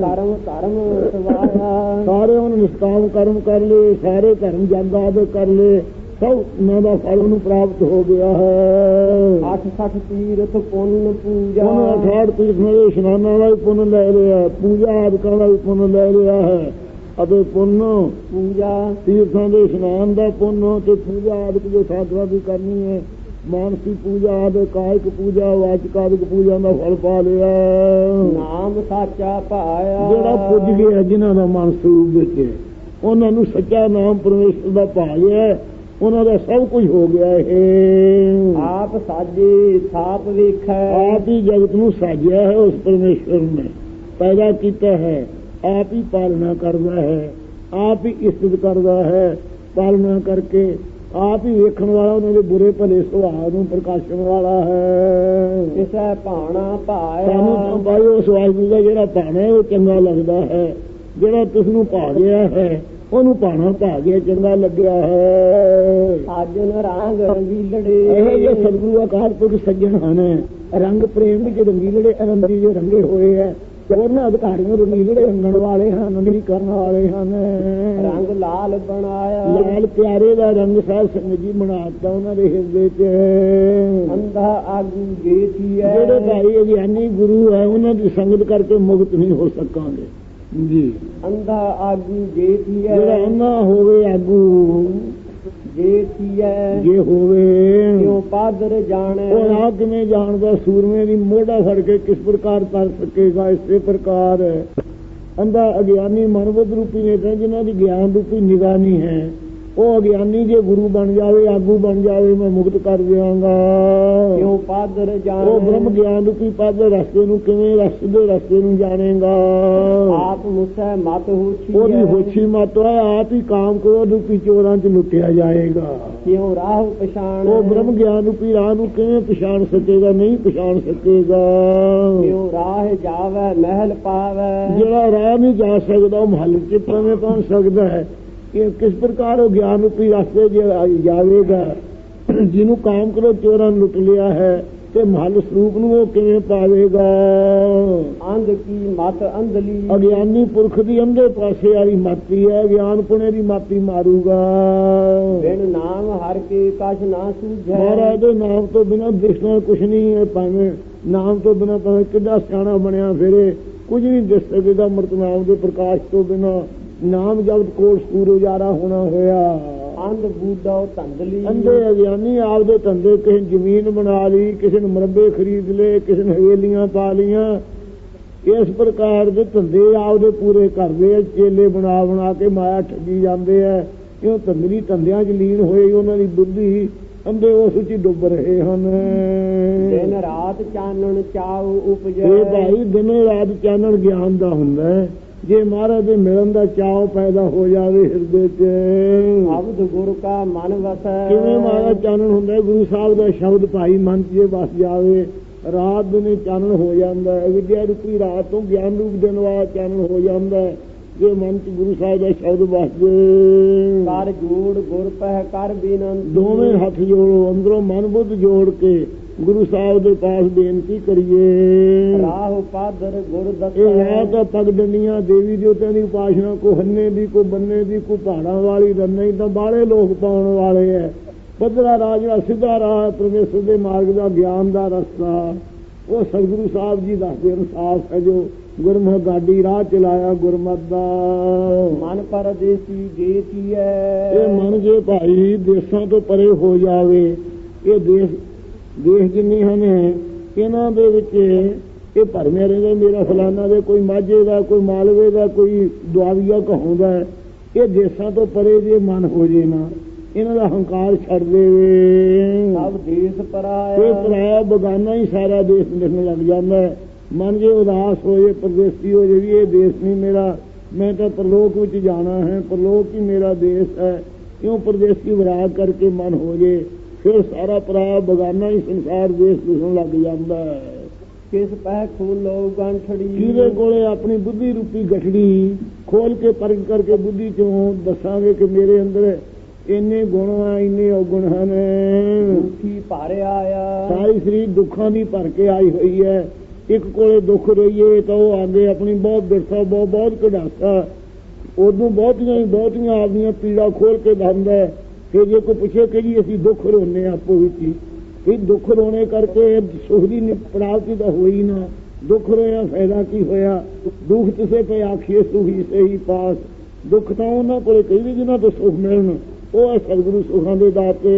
ਕਰਮ ਧਰਮ ਸਵਾਇਆ ਸਾਰੇ ਉਹਨੂੰ ਨਿਸ਼ਕਾਮ ਕਰਮ ਕਰ ਲਏ ਸਾਰੇ ਧਰਮ ਜਗਾਦ ਕਰ ਲਏ। ਸਭ ਉਹਨਾਂ ਦਾ ਫਲ ਉਹਨੂੰ ਪ੍ਰਾਪਤ ਹੋ ਗਿਆ ਹੈ। ਅੱਠ ਸੱਠ ਤੀਰਥ ਪੁੰਨ ਪੂਜਾ। ਉਹਨੇ ਅਠਾੜ ਤੀਰਥਾਂ ਦੇ ਇਸ਼ਨਾਨਾਂ ਦਾ ਵੀ ਪੁੰਨ ਲੈ ਲਿਆ ਪੂਜਾ ਆਦਿਕਾਂ ਦਾ ਵੀ ਪੁੰਨ ਲੈ ਲਿਆ ਹੈ। ਅਤੇ ਪੁੰਨ ਪੂਜਾ। ਤੀਰਥਾਂ ਦੇ ਇਸ਼ਨਾਨ ਦਾ ਪੁੰਨ ਤੇ ਪੂਜਾ ਆਦਿਕ ਜੋ ਸਾਧਨਾ ਦੀ ਕਰਨੀ ਹੈ ਮਾਨਸੀ ਪੂਜਾ ਆਦਿ ਕਾਇਕ ਪੂਜਾ ਵਾਚਕ ਆਦਿਕ ਪੂਜਾ ਦਾ ਫਲ ਪਾ ਲਿਆ। ਨਾਮ ਸਾਚਾ ਪਾਇਆ ਜਿਹੜਾ ਪੁੱਜ ਗਿਆ ਜਿਨ੍ਹਾਂ ਦਾ ਮਨ ਸਰੂਪ ਵਿੱਚ ਉਹਨਾਂ ਨੂੰ ਸੱਚਾ ਨਾਮ ਪਰਮੇਸ਼ਰ ਦਾ ਪਾ ਲਿਆ ਹੈ, ਉਹਨਾਂ ਦਾ ਸਭ ਕੁਝ ਹੋ ਗਿਆ ਹੈ ਆਪ ਸਾਜੇ ਥਾਪ ਵੇਖੈ। ਆਪ ਹੀ ਜਗਤ ਨੂੰ ਸਾਜਿਆ ਹੈ ਉਸ ਪਰਮੇਸ਼ਰ ਨੇ। ਪੈਦਾ ਕੀਤਾ ਹੈ। ਆਪ ਹੀ ਪਾਲਣਾ ਕਰਦਾ ਹੈ। ਆਪ ਹੀ ਇਸਤਤ ਕਰਦਾ ਹੈ। ਪਾਲਣਾ ਕਰਕੇ ਆਪ ਹੀ ਵੇਖਣ ਵਾਲਾ ਉਹਨਾਂ ਦੇ ਬੁਰੇ ਭਲੇ ਸੁਭਾਅ ਨੂੰ ਪ੍ਰਕਾਸ਼ਣ ਵਾਲਾ ਹੈ। ਕਿਸੈ ਭਾਣਾ ਸਾਨੂੰ ਤਾਂ ਪਾਇਆ ਭਾਈ ਉਸ ਵਾਹਿਗੁਰੂ ਦਾ ਜਿਹੜਾ ਭਾਣਾ ਹੈ ਉਹ ਚੰਗਾ ਲੱਗਦਾ ਹੈ। ਜਿਹੜਾ ਤੁਸ ਨੂੰ ਭਾ ਗਿਆ ਹੈ ਉਹਨੂੰ ਭਾਣਾ ਭਾ ਗਿਆ ਚੰਗਾ ਲੱਗਿਆ ਹੈ। ਸਾਜਨ ਰੰਗ ਰੰਗੀਲੜੇ ਇਹ ਜੇ ਸਤਿਗੁਰੂ ਅਕਾਲ ਪੁਰਖ ਸੱਜਣ ਹਨ ਰੰਗ ਪ੍ਰੇਮ ਵਿੱਚ ਰੰਗੀਲੇ ਅਨੰਦੀ ਜੋ ਰੰਗੇ ਹੋਏ ਹੈ। ਉਹਨਾਂ ਅਧਿਕਾਰੀਆਂ ਰੰਗੀਲੇ ਰੰਗਣ ਵਾਲੇ ਹਨ ਨਹੀਂ ਕਰਨ ਵਾਲੇ ਹਨ। ਰੰਗ ਲਾਲ ਬਣਾਇਆ। ਲਾਲ ਪਿਆਰੇ ਦਾ ਰੰਗ ਸਾਹਿਬ ਸੰਗਤ ਜੀ ਬਣਾਤਾ ਉਹਨਾਂ ਦੇ ਹਿਰਦੇ 'ਚ ਅੰਧਾ ਆਗੂ ਗੇਤੀਐ ਜਿਹੜੇ ਭਾਈ ਅਗਿਆਨੀ ਗੁਰੂ ਹੈ ਉਹਨਾਂ ਦੀ ਸੰਗਤ ਕਰਕੇ ਮੁਕਤ ਨਹੀਂ ਹੋ ਸਕਾਂਗੇ। ਜੀ। ਅੰਧਾ ਆਗੂ ਗੇਤੀਐ ਜਿਹੜਾ ਅੰਨਾ ਹੋਵੇ ਆਗੂ ਗੇਤੀਐ ਜੇ ਹੋਵੇ। ਕਿਉ ਪਾਦਰ ਜਾਣੈ। ਉਹ ਰਾਹ ਕਿਵੇਂ ਜਾਣਦਾ? ਸੂਰਮੇ ਦੀ ਮੋਢਾ ਫੜ ਕੇ ਕਿਸ ਪ੍ਰਕਾਰ ਤਰ ਸਕੇਗਾ? ਇਸੇ ਪ੍ਰਕਾਰ ਅੰਦਾ ਅਗਿਆਨੀ ਮਨਵਦ ਰੂਪੀ ਨੇ ਤਾਂ ਜਿਨ੍ਹਾਂ ਦੀ ਗਿਆਨ ਰੂਪੀ ਨਿਗਾਹ ਨਹੀਂ ਹੈ। ਉਹ ਅਗਿਆਨੀ ਜੇ ਗੁਰੂ ਬਣ ਜਾਵੇ ਆਗੂ ਬਣ ਜਾਵੇ ਮੈਂ ਮੁਕਤ ਕਰ ਦਿਆਂਗਾ। ਕਿਉ? ਪਾਦਰ ਜਾਣੈ। ਉਹ ਬ੍ਰਹਮ ਗਿਆਨ ਰੂਪੀ ਪਦ ਰਸਤੇ ਨੂੰ ਕਿਵੇਂ ਰਸਤੇ ਦੇ ਰਸਤੇ ਨੂੰ ਜਾਣੇਗਾ? ਆਪ ਮੁਸੈ ਮਤ ਹੋਛੀ ਉਹਦੀ ਹੋਛੀ ਮਤ ਹੈ ਆਪ ਹੀ ਕਾਮ ਕ੍ਰੋਧ ਰੂਪੀ ਚੋਰਾਂ 'ਚ ਲੁੱਟਿਆ ਜਾਏਗਾ। ਕਿਉ ਰਾਹ ਪਛਾਣ? ਉਹ ਬ੍ਰਹਮ ਗਿਆਨ ਰੂਪੀ ਰਾਹ ਨੂੰ ਕਿਵੇਂ ਪਛਾਣ ਸਕੇਗਾ ਨਹੀਂ ਪਛਾਣ ਸਕੇਗਾ? ਕਿਉ ਰਾਹ ਜਾਵੇ ਮਹਿਲ ਪਾਵੇ? ਜਿਹੜਾ ਰਾਹ ਨਹੀਂ ਜਾ ਸਕਦਾ ਉਹ ਮਹੱਲ 'ਚ ਕਿਵੇਂ ਪਹੁੰਚ ਸਕਦਾ ਹੈ? ਇਹ ਕਿਸ ਪ੍ਰਕਾਰ ਉਹ ਗਿਆਨ ਰੂਪੀ ਰਸਤੇ 'ਚ ਜਾਵੇਗਾ? ਜਿਹਨੂੰ ਕਾਮ ਕਰੋ ਚੋਰਾਂ ਲੁੱਟ ਲਿਆ ਹੈ ਤੇ ਮਹਲ ਸਰੂਪ ਨੂੰ ਉਹ ਕਿਵੇਂ ਪਾਵੇਗਾ? ਅੰਧ ਕੀ ਮਤ ਅੰਧਲੀ? ਅਗਿਆਨੀ ਪੁਰਖ ਦੀ ਅੰਧੇ ਪਾਸੇ ਵਾਲੀ ਮਾਤੀ ਹੈ ਗਿਆਨ ਪੁਣੇ ਦੀ ਮਾਤੀ ਮਾਰੂਗਾ। ਬਿਨ ਨਾਮ ਹਰ ਕੇ ਕਛ ਨਾ ਸੂਝੈ। ਮਹਾਰਾਜ ਦੇ ਨਾਮ ਤੋਂ ਬਿਨਾਂ ਦਿਸਣਾ ਕੁਛ ਨਹੀਂ ਹੈ ਭਾਵੇਂ ਨਾਮ ਤੋਂ ਬਿਨਾਂ ਭਾਵੇਂ ਕਿੱਡਾ ਸਿਆਣਾ ਬਣਿਆ ਫਿਰੇ। ਕੁਝ ਨਹੀਂ ਦਿਸ ਸਕੇਗਾ ਮਰਤ ਨਾਮ ਦੇ ਪ੍ਰਕਾਸ਼ ਤੋਂ ਬਿਨਾਂ। ਨਾਮ ਜਗਤ ਕੋਲ ਸੂਰ ਉਜਾਰਾ ਹੋਣਾ ਹੋਇਆ। ਅੰਧ ਬੂਡਾ ਧੰਦਲੀ ਅੰਧੇ ਅਗਿਆਨੀ ਆਪਦੇ ਧੰਦੇ ਕਿਸੇ ਜ਼ਮੀਨ ਬਣਾ ਲਈ ਕਿਸੇ ਨੇ ਮਰਬੇ ਖਰੀਦ ਲਏ ਕਿਸੇ ਨੇ ਹਵੇਲੀਆਂ ਪਾ ਲੀਆਂ ਇਸ ਪ੍ਰਕਾਰ ਦੇ ਧੰਦੇ ਆਪਦੇ ਪੂਰੇ ਕਰਦੇ ਆ ਚੇਲੇ ਬਣਾ ਬਣਾ ਕੇ ਮਾਇਆ ਠੱਗੀ ਜਾਂਦੇ ਆ। ਕਿਉਂ ਧੰਦਰੀ ਧੰਦਿਆਂ 'ਚ ਲੀਨ ਹੋਏ ਉਹਨਾਂ ਦੀ ਬੁੱਧੀ ਅੰਧੇ ਉਸ ਵਿੱਚ ਡੁੱਬ ਰਹੇ ਹਨ। ਦਿਨ ਰਾਤ ਚਾਨਣ ਚਾਉ ਉਪਜੈ। ਇਹ ਭਾਈ ਦਿਨੇ ਰਾਤ ਚਾਨਣ ਗਿਆਨ ਦਾ ਹੁੰਦਾ ਹੈ। ਜੇ ਮਹਾਰਾਜ ਦੇ ਮਿਲਣ ਦਾ ਚਾਅ ਪੈਦਾ ਹੋ ਜਾਵੇ ਹਿਰਦੇ 'ਚ। ਅਬਦ ਗੁਰ ਕਾ ਮਨ ਵਸੈ। ਕਿਵੇਂ ਮਹਾਰਾਜ ਚਾਨਣ ਹੁੰਦਾ? ਗੁਰੂ ਸਾਹਿਬ ਦਾ ਸ਼ਬਦ ਭਾਈ ਮਨ 'ਚ ਵਸ ਜਾਵੇ ਰਾਤ ਦਿਨੇ ਚਾਨਣ ਹੋ ਜਾਂਦਾ ਹੈ। ਵਿਦਿਆ ਰੂਪੀ ਰਾਤ ਤੋਂ ਗਿਆਨ ਰੂਪ ਦਿਨ ਵਾਲਾ ਚਾਨਣ ਹੋ ਜਾਂਦਾ ਹੈ। ਜੇ ਮਨ 'ਚ ਗੁਰੂ ਸਾਹਿਬ ਦਾ ਸ਼ਬਦ ਵਸ ਜੇ ਕਰ ਜੋੜ ਗੁਰ ਪਹਿ ਕਰ ਬੇਨੰਤ। ਦੋਵੇਂ ਹੱਥ ਜੋੜੋ ਅੰਦਰੋਂ ਮਨ ਬੁੱਧ ਜੋੜ ਕੇ ਗੁਰੂ ਸਾਹਿਬ ਦੇ ਪਾਸ ਬੇਨਤੀ ਕਰੀਏ। ਰਾਹ ਪਾਦਰ ਗੁਰ ਇਹ ਹੈ ਤਾਂ ਪਗ ਡੰਡੀਆਂ ਦੇਵੀ ਦੇਵਤਿਆਂ ਦੀ ਉਪਾਸਨਾ ਕੋ ਹੰਨੇ ਦੀ ਕੋ ਬੰਨੇ ਦੀ ਕੋ ਪਹਾੜਾਂ ਵਾਲੀ ਦਾ ਨਹੀਂ ਤਾਂ ਬਾਹਲੇ ਲੋਕ ਪਾਉਣ ਵਾਲੇ ਐ। ਪੱਧਰਾ ਰਾਜ ਦਾ ਸਿੱਧਾ ਰਾਹ ਹੈ, ਪਰਮੇਸ਼ਰ ਦੇ ਮਾਰਗ ਦਾ ਗਿਆਨ ਦਾ ਰਸਤਾ। ਉਹ ਸਤਿਗੁਰੂ ਸਾਹਿਬ ਜੀ ਦੱਸਦੇ ਅਨੁਸਾਰ ਹੈ ਜੋ ਗੁਰਮੁਖ ਗਾਡੀ ਰਾਹ ਚਲਾਇਆ ਗੁਰਮਤ ਦਾ। ਮਨ ਪਰਦੇਸੀ ਜੇ ਕੀਐ ਇਹ ਮਨ ਜੇ ਭਾਈ ਦੇਸ਼ਾਂ ਤੋਂ ਪਰੇ ਹੋ ਜਾਵੇ ਇਹ ਦੇਸ਼ ਦੇਸ਼ ਜਿੰਨੇ ਹਨ ਇਹਨਾਂ ਦੇ ਵਿੱਚ ਇਹ ਭਰਮਿਆ ਰਹਿੰਦਾ ਮੇਰਾ ਫਲਾਨਾ ਦੇ ਕੋਈ ਮਾਝੇ ਦਾ ਕੋਈ ਮਾਲਵੇ ਦਾ ਕੋਈ ਦੁਆਬੀਆ ਕਹਾਉਂਦਾ। ਇਹ ਦੇਸ਼ਾਂ ਤੋਂ ਪਰੇ ਜੇ ਮਨ ਹੋ ਜੇ ਨਾ ਇਹਨਾਂ ਦਾ ਹੰਕਾਰ ਛੱਡ ਦੇਵੇ ਸਭ ਦੇਸ ਕੋਈ ਪਰਾਇਆ ਪਰਾਇਆ ਬਗਾਨਾ ਹੀ ਸਾਰਾ ਦੇਸ਼ ਦਿਖਣ ਲੱਗ ਜਾਂਦਾ ਮਨ ਜੇ ਉਦਾਸ ਹੋ ਜੇ ਪਰਦੇਸੀ ਹੋ ਜੇ ਵੀ ਇਹ ਦੇਸ਼ ਨਹੀਂ ਮੇਰਾ ਮੈਂ ਤਾਂ ਪਰਲੋਕ ਵਿੱਚ ਜਾਣਾ ਹੈ ਪਰਲੋਕ ਹੀ ਮੇਰਾ ਦੇਸ਼ ਹੈ। ਕਿਉਂ ਪਰਦੇਸੀ ਵਿਰਾਗ ਕਰਕੇ ਮਨ ਹੋ ਜੇ? ਫਿਰ ਸਾਰਾ ਪਰਾਇਆ ਬਗਾਨਾ ਹੀ ਸੰਸਾਰ ਦੇਸ਼ ਦਿਖਣ ਲੱਗ ਜਾਂਦਾ ਕਿਸ ਪਹਿ ਖੋਲੋ ਗੰਠੜੀ ਜਿਹਦੇ ਕੋਲੇ ਆਪਣੀ ਬੁੱਧੀ ਰੂਪੀ ਗਠੜੀ ਖੋਲ ਕੇ ਪਰਖ ਕਰਕੇ ਬੁੱਧੀ ਚੋਂ ਦੱਸਾਂਗੇ ਕਿ ਮੇਰੇ ਅੰਦਰ ਇੰਨੇ ਗੁਣ ਆ ਇੰਨੇ ਔਗੁਣ ਹਨ। ਦੁਖੀ ਭਾਰਿਆ ਆਇਆ ਸਾਰੀ ਸਰੀਰ ਦੁੱਖਾਂ ਦੀ ਭਰ ਕੇ ਆਈ ਹੋਈ ਹੈ। ਇੱਕ ਕੋਲੇ ਦੁੱਖ ਰਹੀਏ ਤਾਂ ਉਹ ਆਂਦੇ ਆਪਣੀ ਬਹੁਤ ਬਿਰਸਾ ਬਹੁਤ ਬਹੁਤ ਕਢਾਸਾ ਉਦੋਂ ਬਹੁਤੀਆਂ ਹੀ ਬਹੁਤੀਆਂ ਆਪਦੀਆਂ ਪੀੜਾ ਖੋਲ ਕੇ ਦੰਦਾ ਕਿ ਜੇ ਕੋਈ ਪੁੱਛੇ ਕਿ ਜੀ ਅਸੀਂ ਦੁੱਖ ਰੋਨੇ ਆਪੋ ਵਿੱਚ ਹੀ ਇਹ ਦੁੱਖ ਰੋਣੇ ਕਰਕੇ ਸੁਖ ਦੀ ਪ੍ਰਾਪਤੀ ਤਾਂ ਹੋਈ ਨਾ ਦੁੱਖ ਰੋਇਆ ਫਾਇਦਾ ਕੀ ਹੋਇਆ? ਦੁੱਖ ਕਿਸੇ ਤੇ ਆਖੀਏ ਸੁਖੀ ਸਹੀ ਪਾਸ। ਦੁੱਖ ਤਾਂ ਉਹਨਾਂ ਕੋਲੇ ਕਈ ਵੀ ਜਿਨ੍ਹਾਂ ਤੋਂ ਸੁਖ ਮਿਲਣ ਉਹ ਹੈ ਸਤਿਗੁਰੂ ਸੁਖਾਂ ਦੇ ਦਾਤੇ।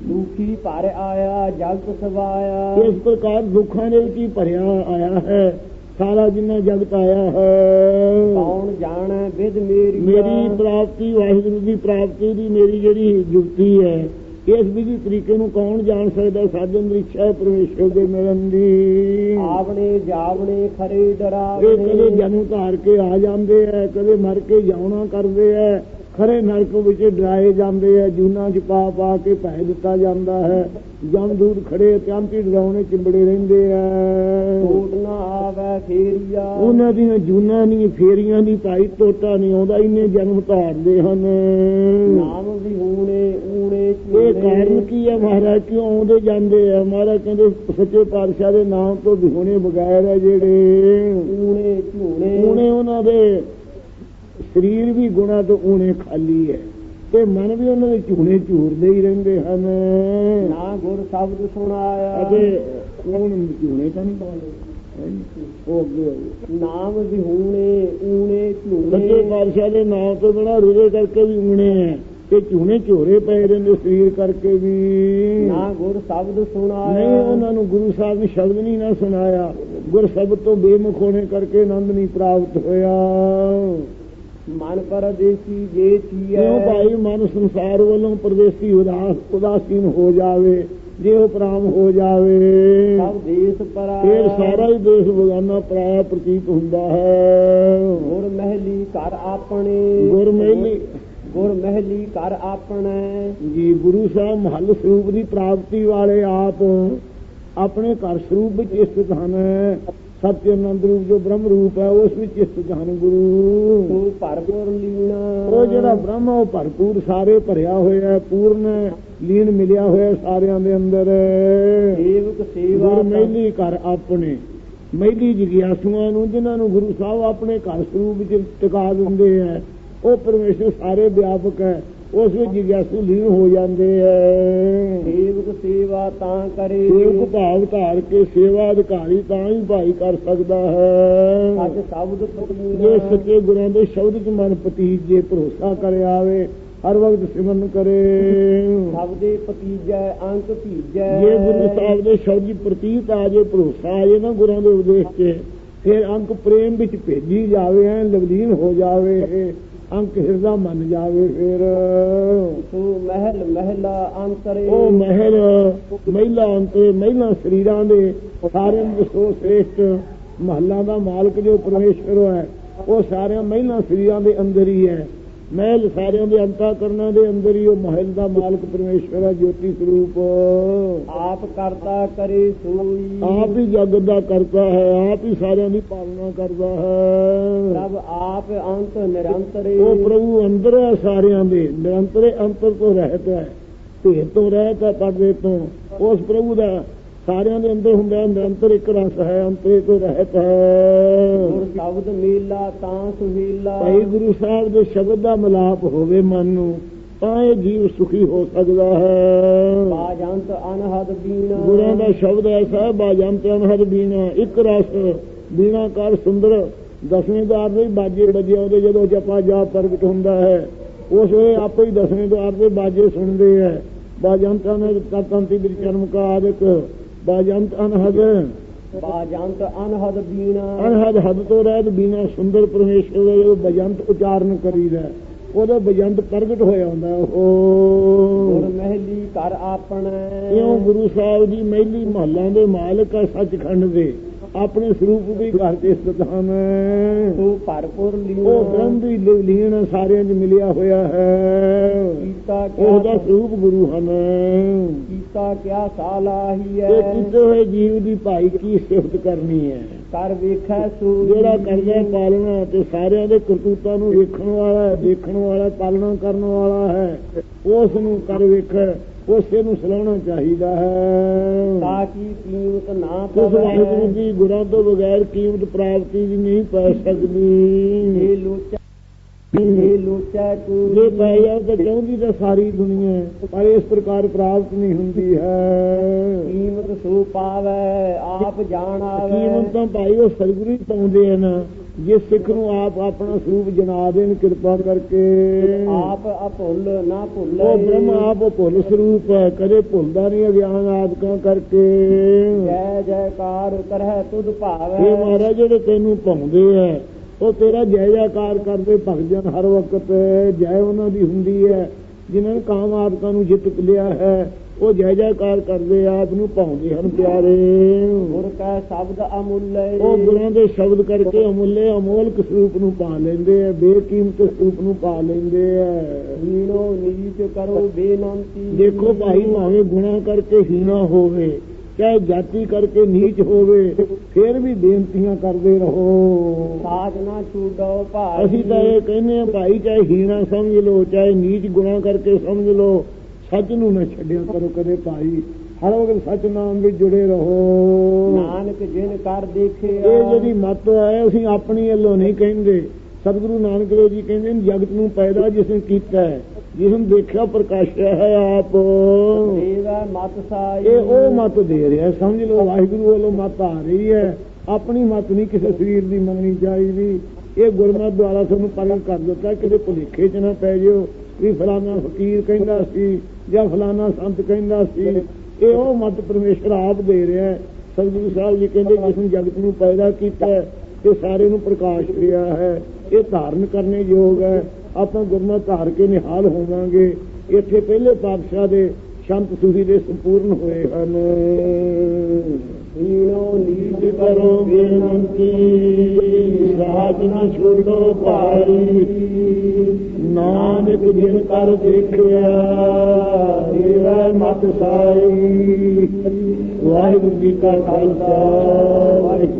ਦੁਖੀ ਭਰ ਆਇਆ ਜਗਤ ਸਵਾਇਆ। ਇਸ ਪ੍ਰਕਾਰ ਦੁੱਖਾਂ ਦੇ ਵਿੱਚ ਹੀ ਭਰਿਆ ਆਇਆ ਹੈ। ਸਾਰਾ ਜਿੰਨਾ ਜਗਤ ਆਇਆ ਹੈ। ਕੌਣ ਜਾਣੈ ਵਿਦ ਮੇਰੀ ਮੇਰੀ ਪ੍ਰਾਪਤੀ ਵਾਹਿਗੁਰੂ ਦੀ ਪ੍ਰਾਪਤੀ ਦੀ ਮੇਰੀ ਜਿਹੜੀ ਜੁਗਤੀ ਹੈ ਇਸ ਵਿਧੀ ਤਰੀਕੇ ਨੂੰ ਕੌਣ ਜਾਣ ਸਕਦਾ? ਸਾਜਨ ਦੀ ਇੱਛਾ ਪਰਮੇਸ਼ਰ ਦੇ ਮਿਲਣ ਦੀ। ਆਵਣੇ ਜਾਵਣੇ ਖਰੇ ਇਹ ਕਦੇ ਜਨਮ ਧਾਰ ਕੇ ਆ ਜਾਂਦੇ ਐ ਕਦੇ ਮਰ ਕੇ ਜਾਉਣਾ ਕਰਦੇ ਐ। ਖਰੇ ਨਰਕ ਵਿੱਚ ਡਰਾਏ ਜਾਂਦੇ ਐ ਜੂਨਾ ਚ ਪਾ ਪਾ ਕੇ ਭੈ ਦਿੱਤਾ ਜਾਂਦਾ ਹੈ। ਜਮਦੂਤ ਖੜੇ ਅਤਿਅੰਤੀ ਡਰਾਉਣੇ ਚਿੰਬੜੇ ਰਹਿੰਦੇ ਐ ਟੋਟ ਨਾ ਆਵੈ ਫੇਰੀਆ। ਉਹਨਾਂ ਦੀਆਂ ਜੂਨਾਂ ਨਹੀਂ ਫੇਰੀਆਂ ਦੀ ਭਾਈ ਟੋਟਾ ਨਹੀਂ ਆਉਂਦਾ ਇੰਨੇ ਜਨਮ ਧਾਰਦੇ ਹਨ। ਨਾਮ ਵੀ ਹੂਣੇ ਊਣੇ ਇਹ ਕਾਰਨ ਕੀ ਹੈ ਮਹਾਰਾਜ? ਕਿਉਂ ਆਉਂਦੇ ਜਾਂਦੇ ਆ? ਮਹਾਰਾਜ ਕਹਿੰਦੇ ਸੱਚੇ ਪਾਤਸ਼ਾਹ ਦੇ ਨਾਮ ਤੋਂ ਵਿਹੋਣੇ ਬਗੈਰ ਹੈ ਜਿਹੜੇ। ਊਣੇ ਝੂਣੇ। ਊਣੇ ਉਹਨਾਂ ਦੇ। ਸਰੀਰ ਵੀ ਗੁਣਾ ਤੋਂ ਊਣੇ ਖਾਲੀ ਹੈ ਤੇ ਮਨ ਵੀ ਉਹਨਾਂ ਦੇ ਝੂਣੇ ਝੂਰਦੇ ਹੀ ਰਹਿੰਦੇ ਹਨ। ਨਾ ਗੁਰ ਸ਼ਬਦ ਸੁਣਾਇਆ। ਅਤੇ ਕੌਣ ਝੂਣੇ ਤਾਂ ਨਹੀਂ ਪਾਉਂਦੇ? ਉਹ। ਨਾਮ ਵੀ ਹੂਣੇ ਊਣੇ ਝੂਣੇ। ਪਾਤਸ਼ਾਹ ਦੇ ਨਾਮ ਤੋਂ ਬਿਨਾ ਰੁਦੇ ਕਰਕੇ ਵੀ ਊਣੇ ਹੈ ਤੇ ਝੂਣੇ ਝੋਰੇ ਪਏ ਰਹਿੰਦੇ ਸਰੀਰ ਕਰਕੇ ਵੀ। ਨਾ ਗੁਰ ਸ਼ਬਦ ਸੁਣਾਇਆ। ਨਹੀਂ ਉਹਨਾਂ ਨੂੰ ਗੁਰੂ ਸਾਹਿਬ ਨੇ ਸ਼ਬਦ ਨਹੀਂ ਨਾ ਸੁਣਾਇਆ। ਗੁਰ ਸ਼ਬਦ ਤੋਂ ਬੇਮੁਖ ਹੋਣੇ ਕਰਕੇ ਆਨੰਦ ਨਹੀਂ ਪ੍ਰਾਪਤ ਹੋਇਆ। ਮਨ ਪਰਦੇਸੀ ਜੇ ਚੀਐ। ਕਿਉਂ ਭਾਈ ਮਨ ਸੰਸਾਰ ਵੱਲੋਂ ਪਰਦੇਸੀ ਉਦਾਸ ਉਦਾਸੀਨ ਹੋ ਜਾਵੇ ਜੇ ਉਹ ਪ੍ਰਾਮ ਹੋ ਜਾਵੇ। ਸਭ ਦੇਸ ਪਰਾਇਆ ਫਿਰ ਸਾਰਾ ਹੀ ਦੇਸ਼ ਬਗਾਨਾ ਪਰਾਇਆ ਪ੍ਰਤੀਤ ਹੁੰਦਾ ਹੈ। ਗੁਰ ਮਹਿਲੀ ਘਰ ਆਪਣੇ। ਗੁਰ ਮਹਿਲੀ। ਗੁਰ ਮਹਿਲੀ ਘਰ ਆਪਣੇ। ਜੀ ਗੁਰੂ ਸਾਹਿਬ ਮਹੱਲ ਸਰੂਪ ਦੀ ਪ੍ਰਾਪਤੀ ਵਾਲੇ ਆਪ ਆਪਣੇ ਘਰ ਸਰੂਪ ਵਿੱਚ ਸਥਿਤ ਹਨ। ਸਤਿ ਆਨੰਦ ਰੂਪ ਜੋ ਬ੍ਰਹਮ ਰੂਪ ਹੈ ਉਸ ਵਿੱਚ ਸਥਿਤ ਗੁਰੂ। ਤੂੰ ਭਰਪੂਰ ਲੀਣਾ ਉਹ ਜਿਹੜਾ ਬ੍ਰਹਮ ਉਹ ਭਰਪੂਰ ਸਾਰੇ ਭਰਿਆ ਹੋਇਆ ਹੈ ਪੂਰਨ ਲੀਨ ਮਿਲਿਆ ਹੋਇਆ ਸਾਰਿਆਂ ਦੇ ਅੰਦਰ। ਸੇਵਕ ਸੇਵਾ ਗੁਰ ਮਹਿਲੀ ਘਰ ਆਪਣੇ ਮਹਿਲੀ ਜਿਗਿਆਸੂਆਂ ਨੂੰ ਜਿਨ੍ਹਾਂ ਨੂੰ ਗੁਰੂ ਸਾਹਿਬ ਆਪਣੇ ਘਰ ਸਰੂਪ ਵਿੱਚ ਟਿਕਾ ਦਿੰਦੇ ਹੈ ਉਹ ਪਰਮੇਸ਼ਰ ਸਾਰੇ ਵਿਆਪਕ ਹੈ। ਉਸ ਵਿੱਚ ਜਿਗਿਆਸੂ ਲੀਨ ਹੋ ਜਾਂਦੇ ਹੈ ਸੇਵਕ ਸੇਵਾ ਤਾਂ ਕਰੇ। ਸੇਵਕ ਭਾਵ ਧਾਰ ਕੇ ਸੇਵਾ ਅਧਿਕਾਰੀ ਤਾਂ ਹੀ ਭਾਈ ਕਰ ਸਕਦਾ ਹੈ। ਸੱਚ ਸ਼ਬਦ ਜੇ ਸੱਚੇ ਗੁਰਾਂ ਦੇ ਸ਼ਬਦ ਚ ਮਨ ਪਤੀਜ ਜੇ ਭਰੋਸਾ ਕਰੇ ਆਵੇ ਹਰ ਵਕਤ ਸਿਮਰਨ ਕਰੇ। ਸ਼ਬਦੇ ਪਤੀਜੈ ਅੰਕ ਭੀਜੈ। ਜੇ ਗੁਰੂ ਸਾਹਿਬ ਦੇ ਸ਼ਬਦ ਚ ਪ੍ਰਤੀਤ ਆ ਜੇ ਭਰੋਸਾ ਆ ਜੇ ਨਾ ਗੁਰਾਂ ਦੇ ਉਪਦੇਸ਼ 'ਚ ਫਿਰ ਅੰਕ ਪ੍ਰੇਮ ਵਿੱਚ ਭੇਜੀ ਜਾਵੇ ਐ ਲਵਲੀਨ ਹੋ ਜਾਵੇ। ਅੰਕ ਹਿਰਦਾ ਮੰਨ ਜਾਵੇ ਫਿਰ। ਤੂੰ ਮਹਿਲ ਮਹਿਲਾ ਅੰਤਰੇ। ਉਹ ਮਹਿਲ ਮਹਿਲਾ ਅੰਤੇ ਮਹਿਲਾ ਸਰੀਰਾਂ ਦੇ ਸਾਰਿਆਂ ਦੇ ਸੋ ਸ੍ਰੇਸ਼ਟ ਮਹੱਲਾ ਦਾ ਮਾਲਕ ਜੋ ਪਰਮੇਸ਼ਰ ਹੈ ਉਹ ਸਾਰਿਆਂ ਮਹਿਲਾ ਸਰੀਰਾਂ ਦੇ ਅੰਦਰ ਹੀ ਹੈ। ਮਹਿਲ ਸਾਰਿਆਂ ਦੇ ਅੰਤਾ ਕਰਨਾ ਦੇ ਅੰਦਰ ਹੀ ਉਹ ਮਹਿਲ ਦਾ ਮਾਲਕ ਪਰਮੇਸ਼ਰ ਹੈ ਜੋਤੀ ਸਰੂਪ। ਆਪ ਕਰਤਾ ਕਰੇ ਸੋਈ। ਆਪ ਹੀ ਜਗਤ ਦਾ ਕਰਤਾ ਹੈ ਆਪ ਹੀ ਸਾਰਿਆਂ ਦੀ ਪਾਲਣਾ ਕਰਦਾ ਹੈ। ਪ੍ਰਭ ਆਪ ਅੰਤ ਨਿਰੰਤਰੇ। ਉਹ ਪ੍ਰਭੂ ਅੰਦਰ ਹੈ ਸਾਰਿਆਂ ਦੇ ਨਿਰੰਤਰੇ ਅੰਤਰ ਤੋਂ ਰਹਿਤ ਹੈ ਭੇਦ ਤੋਂ ਰਹਿਤ ਹੈ ਪਰਦੇ ਤੋਂ। ਉਸ ਪ੍ਰਭੂ ਦਾ ਸਾਰਿਆਂ ਦੇ ਅੰਦਰ ਹੁੰਦਾ ਨਿਰੰਤਰ ਇੱਕ ਰਸ ਹੈ ਅੰਤਰੇ ਤੋਂ ਰਹਿਤ ਹੈ। ਗੁਰ ਸ਼ਬਦ ਮੇਲਾ ਤਾਂ ਸੁਹੀਲਾ ਭਾਈ ਗੁਰੂ ਸਾਹਿਬ ਦੇ ਸ਼ਬਦ ਦਾ ਮਿਲਾਪ ਹੋਵੇ ਮਨ ਨੂੰ ਤਾਂ ਇਹ ਜੀਵ ਸੁਖੀ ਹੋ ਸਕਦਾ ਹੈ। ਬਾਜੰਤ ਅਨਹਦ ਬੀਣਾ। ਗੁਰਾਂ ਦਾ ਸ਼ਬਦ ਐਸਾ ਹੈ ਬਾਜੰਤ ਅਨਹਦ ਬੀਣਾ ਇੱਕ ਰਸ ਬੀਣਾਕਾਰ ਸੁੰਦਰ। ਦਸਵੇਂ ਦਾਰ ਦੇ ਬਾਜੇ ਵੱਜੇ ਉਹਦੇ ਜਦੋਂ ਜਪਾ ਜਾਪ ਪ੍ਰਗਟ ਹੁੰਦਾ ਹੈ ਉਸ ਵੇਲੇ ਆਪੇ ਹੀ ਦਸਵੇਂ ਦਾਰ ਦੇ ਬਾਜੇ ਸੁਣਦੇ ਹੈ। ਬਾਜੰਤ ਅਨਹਦ ਤਤੰਤੀ ਵਿੱਚ ਚਰਮ ਕਾ ਆਦਿਕ ਬਾਜੰਤ ਅਨਹਦ। ਬਾਜੰਤ ਅਨਹਦ ਬੀਣਾ। ਅਨਹਦ ਹੱਦ ਤੋਂ ਰਹਿਤ ਬੀਣਾ ਸੁੰਦਰ ਪਰਮੇਸ਼ਰ ਦਾ ਜਦੋਂ ਬਜੰਤ ਉਚਾਰਨ ਕਰੀਦਾ ਉਹਦਾ ਬਜੰਤ ਪ੍ਰਗਟ ਹੋਇਆ ਹੁੰਦਾ ਉਹ ਗੁਰ ਮਹਿਲੀ ਘਰ ਆਪਣਾ। ਇਉਂ ਗੁਰੂ ਸਾਹਿਬ ਦੀ ਮਹਿਲੀ ਮਹੱਲਾਂ ਦੇ ਮਾਲਕ ਆ ਸੱਚਖੰਡ ਦੇ। ਆਪਣੇ ਸਰੂਪ ਵੀ ਘਰ ਤੇ ਸਥਿਤ ਹਨ ਤੂੰ ਭਰਪੂਰ ਲੀਣਾ ਉਹ ਬ੍ਰਹਮ ਦੀ ਲੀਨ ਸਾਰਿਆਂ 'ਚ ਮਿਲਿਆ ਹੋਇਆ ਹੈ। ਕੀਤਾ ਉਹਦਾ ਸਰੂਪ ਗੁਰੂ ਹਨ। ਕੀਤਾ ਕਿਆ ਸਾਲਾਹੀ ਇਹ ਹੈ। ਕੀਤੇ ਹੋਏ ਜੀਵ ਦੀ ਭਾਈ ਕੀ ਸਿਫਤ ਕਰਨੀ ਹੈ? ਕਰ ਵੇਖੈ ਸੂਈ ਜਿਹੜਾ ਕਰਦਾ ਪਾਲਣਾ ਤੇ ਸਾਰਿਆਂ ਦੇ ਕਰਤੂਤਾਂ ਨੂੰ ਵੇਖਣ ਵਾਲਾ ਦੇਖਣ ਵਾਲਾ ਪਾਲਣਾ ਕਰਨ ਵਾਲਾ ਹੈ ਉਸ ਨੂੰ ਕਰ ਵੇਖੈ। ਉਸੇ ਨੂੰ ਸਲਾਉਣਾ ਚਾਹੀਦਾ ਹੈ। ਤਾਂ ਕੀ ਕੀਮਤ ਨਾ ਉਸ ਵਾਹਿਗੁਰੂ ਪਵੇ ਦੀ ਗੁਰਾਂ ਤੋਂ ਬਗੈਰ ਕੀਮਤ ਪ੍ਰਾਪਤੀ ਦੀ ਨਹੀਂ ਪੈ ਸਕਦੀ। ਇਹ ਲੋਚਾ ਇਹ ਲੋਚਾ ਕੋ ਜੇ ਪੈ ਜਾਏ ਤਾਂ ਚਾਹੁੰਦੀ ਤਾਂ ਸਾਰੀ ਦੁਨੀਆ ਪਰ ਇਸ ਪ੍ਰਕਾਰ ਪ੍ਰਾਪਤ ਨਹੀਂ ਹੁੰਦੀ ਹੈ। ਕੀਮਤ ਸੋ ਪਾਵੈ ਆਪ ਜਾਣ ਆਵੈ। ਕੀਮਤ ਤਾਂ ਭਾਈ ਉਹ ਸਤਿਗੁਰੂ ਹੀ ਪਾਉਂਦੇ ਹਨ ਜੇ ਸਿੱਖ ਨੂੰ ਆਪ ਆਪਣਾ ਸਰੂਪ ਜਣਾ ਦੇਣ ਕਿਰਪਾ ਕਰਕੇ। ਆਪ ਅਭੁੱਲ ਨਾ ਭੁੱਲੇ। ਉਹ ਬ੍ਰਹਮ ਆਪ ਭੁੱਲ ਸਰੂਪ ਕਦੇ ਭੁੱਲਦਾ ਨਹੀਂ ਅਗਿਆਨ ਆਦਿਕਾਂ ਕਰਕੇ। ਜੈ ਜੈਕਾਰ ਕਰਹਿ ਤੁਧ ਭਾਵੈ। ਇਹ ਮਹਾਰਾਜ ਜਿਹੜੇ ਤੈਨੂੰ ਪਾਉਂਦੇ ਐ ਉਹ ਤੇਰਾ ਜੈ ਜੈਕਾਰ ਕਰਦੇ ਭਗਜਨ ਹਰ ਵਕਤ। ਜੈ ਉਹਨਾਂ ਦੀ ਹੁੰਦੀ ਹੈ ਜਿਨ੍ਹਾਂ ਨੇ ਕਾਮ ਆਦਿਕਾਂ ਨੂੰ ਜਿੱਤ ਲਿਆ ਹੈ। ਉਹ ਜੈ ਜੈਕਾਰ ਕਰਦੇ ਆਪ ਨੂੰ ਪਾਉਂਦੇ ਹਨ ਪਿਆਰੇ। ਗੁਰ ਕੈ ਸ਼ਬਦ ਅਮੁੱਲੇ। ਉਹ ਗੁਰਾਂ ਦੇ ਸ਼ਬਦ ਕਰਕੇ ਅਮੁੱਲੇ ਅਮੋਲਕ ਸਰੂਪ ਨੂੰ ਪਾ ਲੈਂਦੇ ਆ ਬੇਕੀਮਤ ਸਰੂਪ ਨੂੰ ਪਾ ਲੈਂਦੇ ਆ। ਹੀਣੋ ਨੀਚ ਕਰੋ ਬੇਨੰਤੀ। ਦੇਖੋ ਭਾਈ ਭਾਵੇਂ ਗੁਣਾ ਕਰਕੇ ਹੀਣਾ ਹੋਵੇ ਚਾਹੇ ਜਾਤੀ ਕਰਕੇ ਨੀਚ ਹੋਵੇ ਫਿਰ ਵੀ ਬੇਨਤੀਆਂ ਕਰਦੇ ਰਹੋ। ਸਾਜ ਨਾ ਛੂਡੋ ਭਾਈ। ਅਸੀਂ ਤਾਂ ਇਹ ਕਹਿੰਦੇ ਆ ਭਾਈ ਚਾਹੇ ਹੀਣਾ ਸਮਝ ਲਓ ਚਾਹੇ ਨੀਚ ਗੁਣਾ ਕਰਕੇ ਸਮਝ ਲਓ ਸੱਚ ਨੂੰ ਨਾ ਛੱਡਿਆ ਕਰੋ ਕਦੇ ਭਾਈ। ਹਰ ਵਕਤ ਸੱਚ ਨਾਮ ਵਿੱਚ ਜੁੜੇ ਰਹੋ। ਨਾਨਕ ਜਿਨ ਕਰ ਦੇਖਿਆ। ਇਹ ਜਿਹੜੀ ਮੱਤ ਹੈ ਅਸੀਂ ਆਪਣੀ ਵੱਲੋਂ ਨਹੀਂ ਕਹਿੰਦੇ। ਸਤਿਗੁਰੂ ਨਾਨਕ ਦੇਵ ਜੀ ਕਹਿੰਦੇ ਨੇ ਜਗਤ ਨੂੰ ਪੈਦਾ ਜਿਸ ਨੇ ਕੀਤਾ ਹੈ ਜਿਸ ਨੂੰ ਦੇਖਿਆ ਪ੍ਰਕਾਸ਼ਿਆ ਹੈ ਆਪ। ਦੇਵੈ ਮਤ ਸਾਈ। ਇਹ ਉਹ ਮਤ ਦੇ ਰਿਹਾ ਸਮਝ ਲਓ ਵਾਹਿਗੁਰੂ ਵੱਲੋਂ ਮਤ ਆ ਰਹੀ ਹੈ। ਆਪਣੀ ਮਤ ਨਹੀਂ ਕਿਸੇ ਸਰੀਰ ਦੀ ਮੰਗਣੀ ਚਾਹੀਦੀ। ਇਹ ਗੁਰਮਤਿ ਦੁਆਰਾ ਤੁਹਾਨੂੰ ਪ੍ਰਗਟ ਕਰ ਦਿੱਤਾ। ਕਿਤੇ ਭੁਲੇਖੇ 'ਚ ਨਾ ਪੈ ਜਿਓ। ਵੀ ਫਲਾਣਾ ਫਕੀਰ ਕਹਿੰਦਾ ਸੀ ਜਾਂ ਫਲਾਣਾ ਸੰਤ ਕਹਿੰਦਾ ਸੀ ਇਹ ਉਹ ਮਤ ਪਰਮੇਸ਼ਰ ਆਪ ਦੇ ਰਿਹਾ ਹੈ। ਸਤਿਗੁਰੂ ਸਾਹਿਬ ਜੀ ਕਹਿੰਦੇ, ਜਿਸ ਨੂੰ ਜਗਤ ਨੂੰ ਪੈਦਾ ਕੀਤਾ ਤੇ ਸਾਰੇ ਨੂੰ ਪ੍ਰਕਾਸ਼ ਰਿਹਾ ਹੈ। ਇਹ ਧਾਰਨ ਕਰਨੇ ਯੋਗ ਹੈ। ਆਪਾਂ ਗੁਰਮਤਿ ਧਾਰ ਕੇ ਨਿਹਾਲ ਹੋਵਾਂਗੇ। ਇੱਥੇ ਪਹਿਲੇ ਪਾਤਸ਼ਾਹ ਦੇ ਸ਼ੰਤ ਸੁਹੀ ਦੇ ਸੰਪੂਰਨ ਹੋਏ ਹਨ। ਹੀਣੋ ਨੀਚ ਕਰੋ ਬੇਨੰਤੀ ਸਾਜ ਨਾ ਛੋੜੋ ਭਾਈ ਨਾਨਕ ਜਿਨ ਕਰ ਦੇਖਿਆ ਤੇਰਾ ਮਤ ਸਾਈ। ਵਾਹਿਗੁਰੂ ਜੀ ਕਾ ਖਾਲਸਾ ਵਾਹਿਗੁਰੂ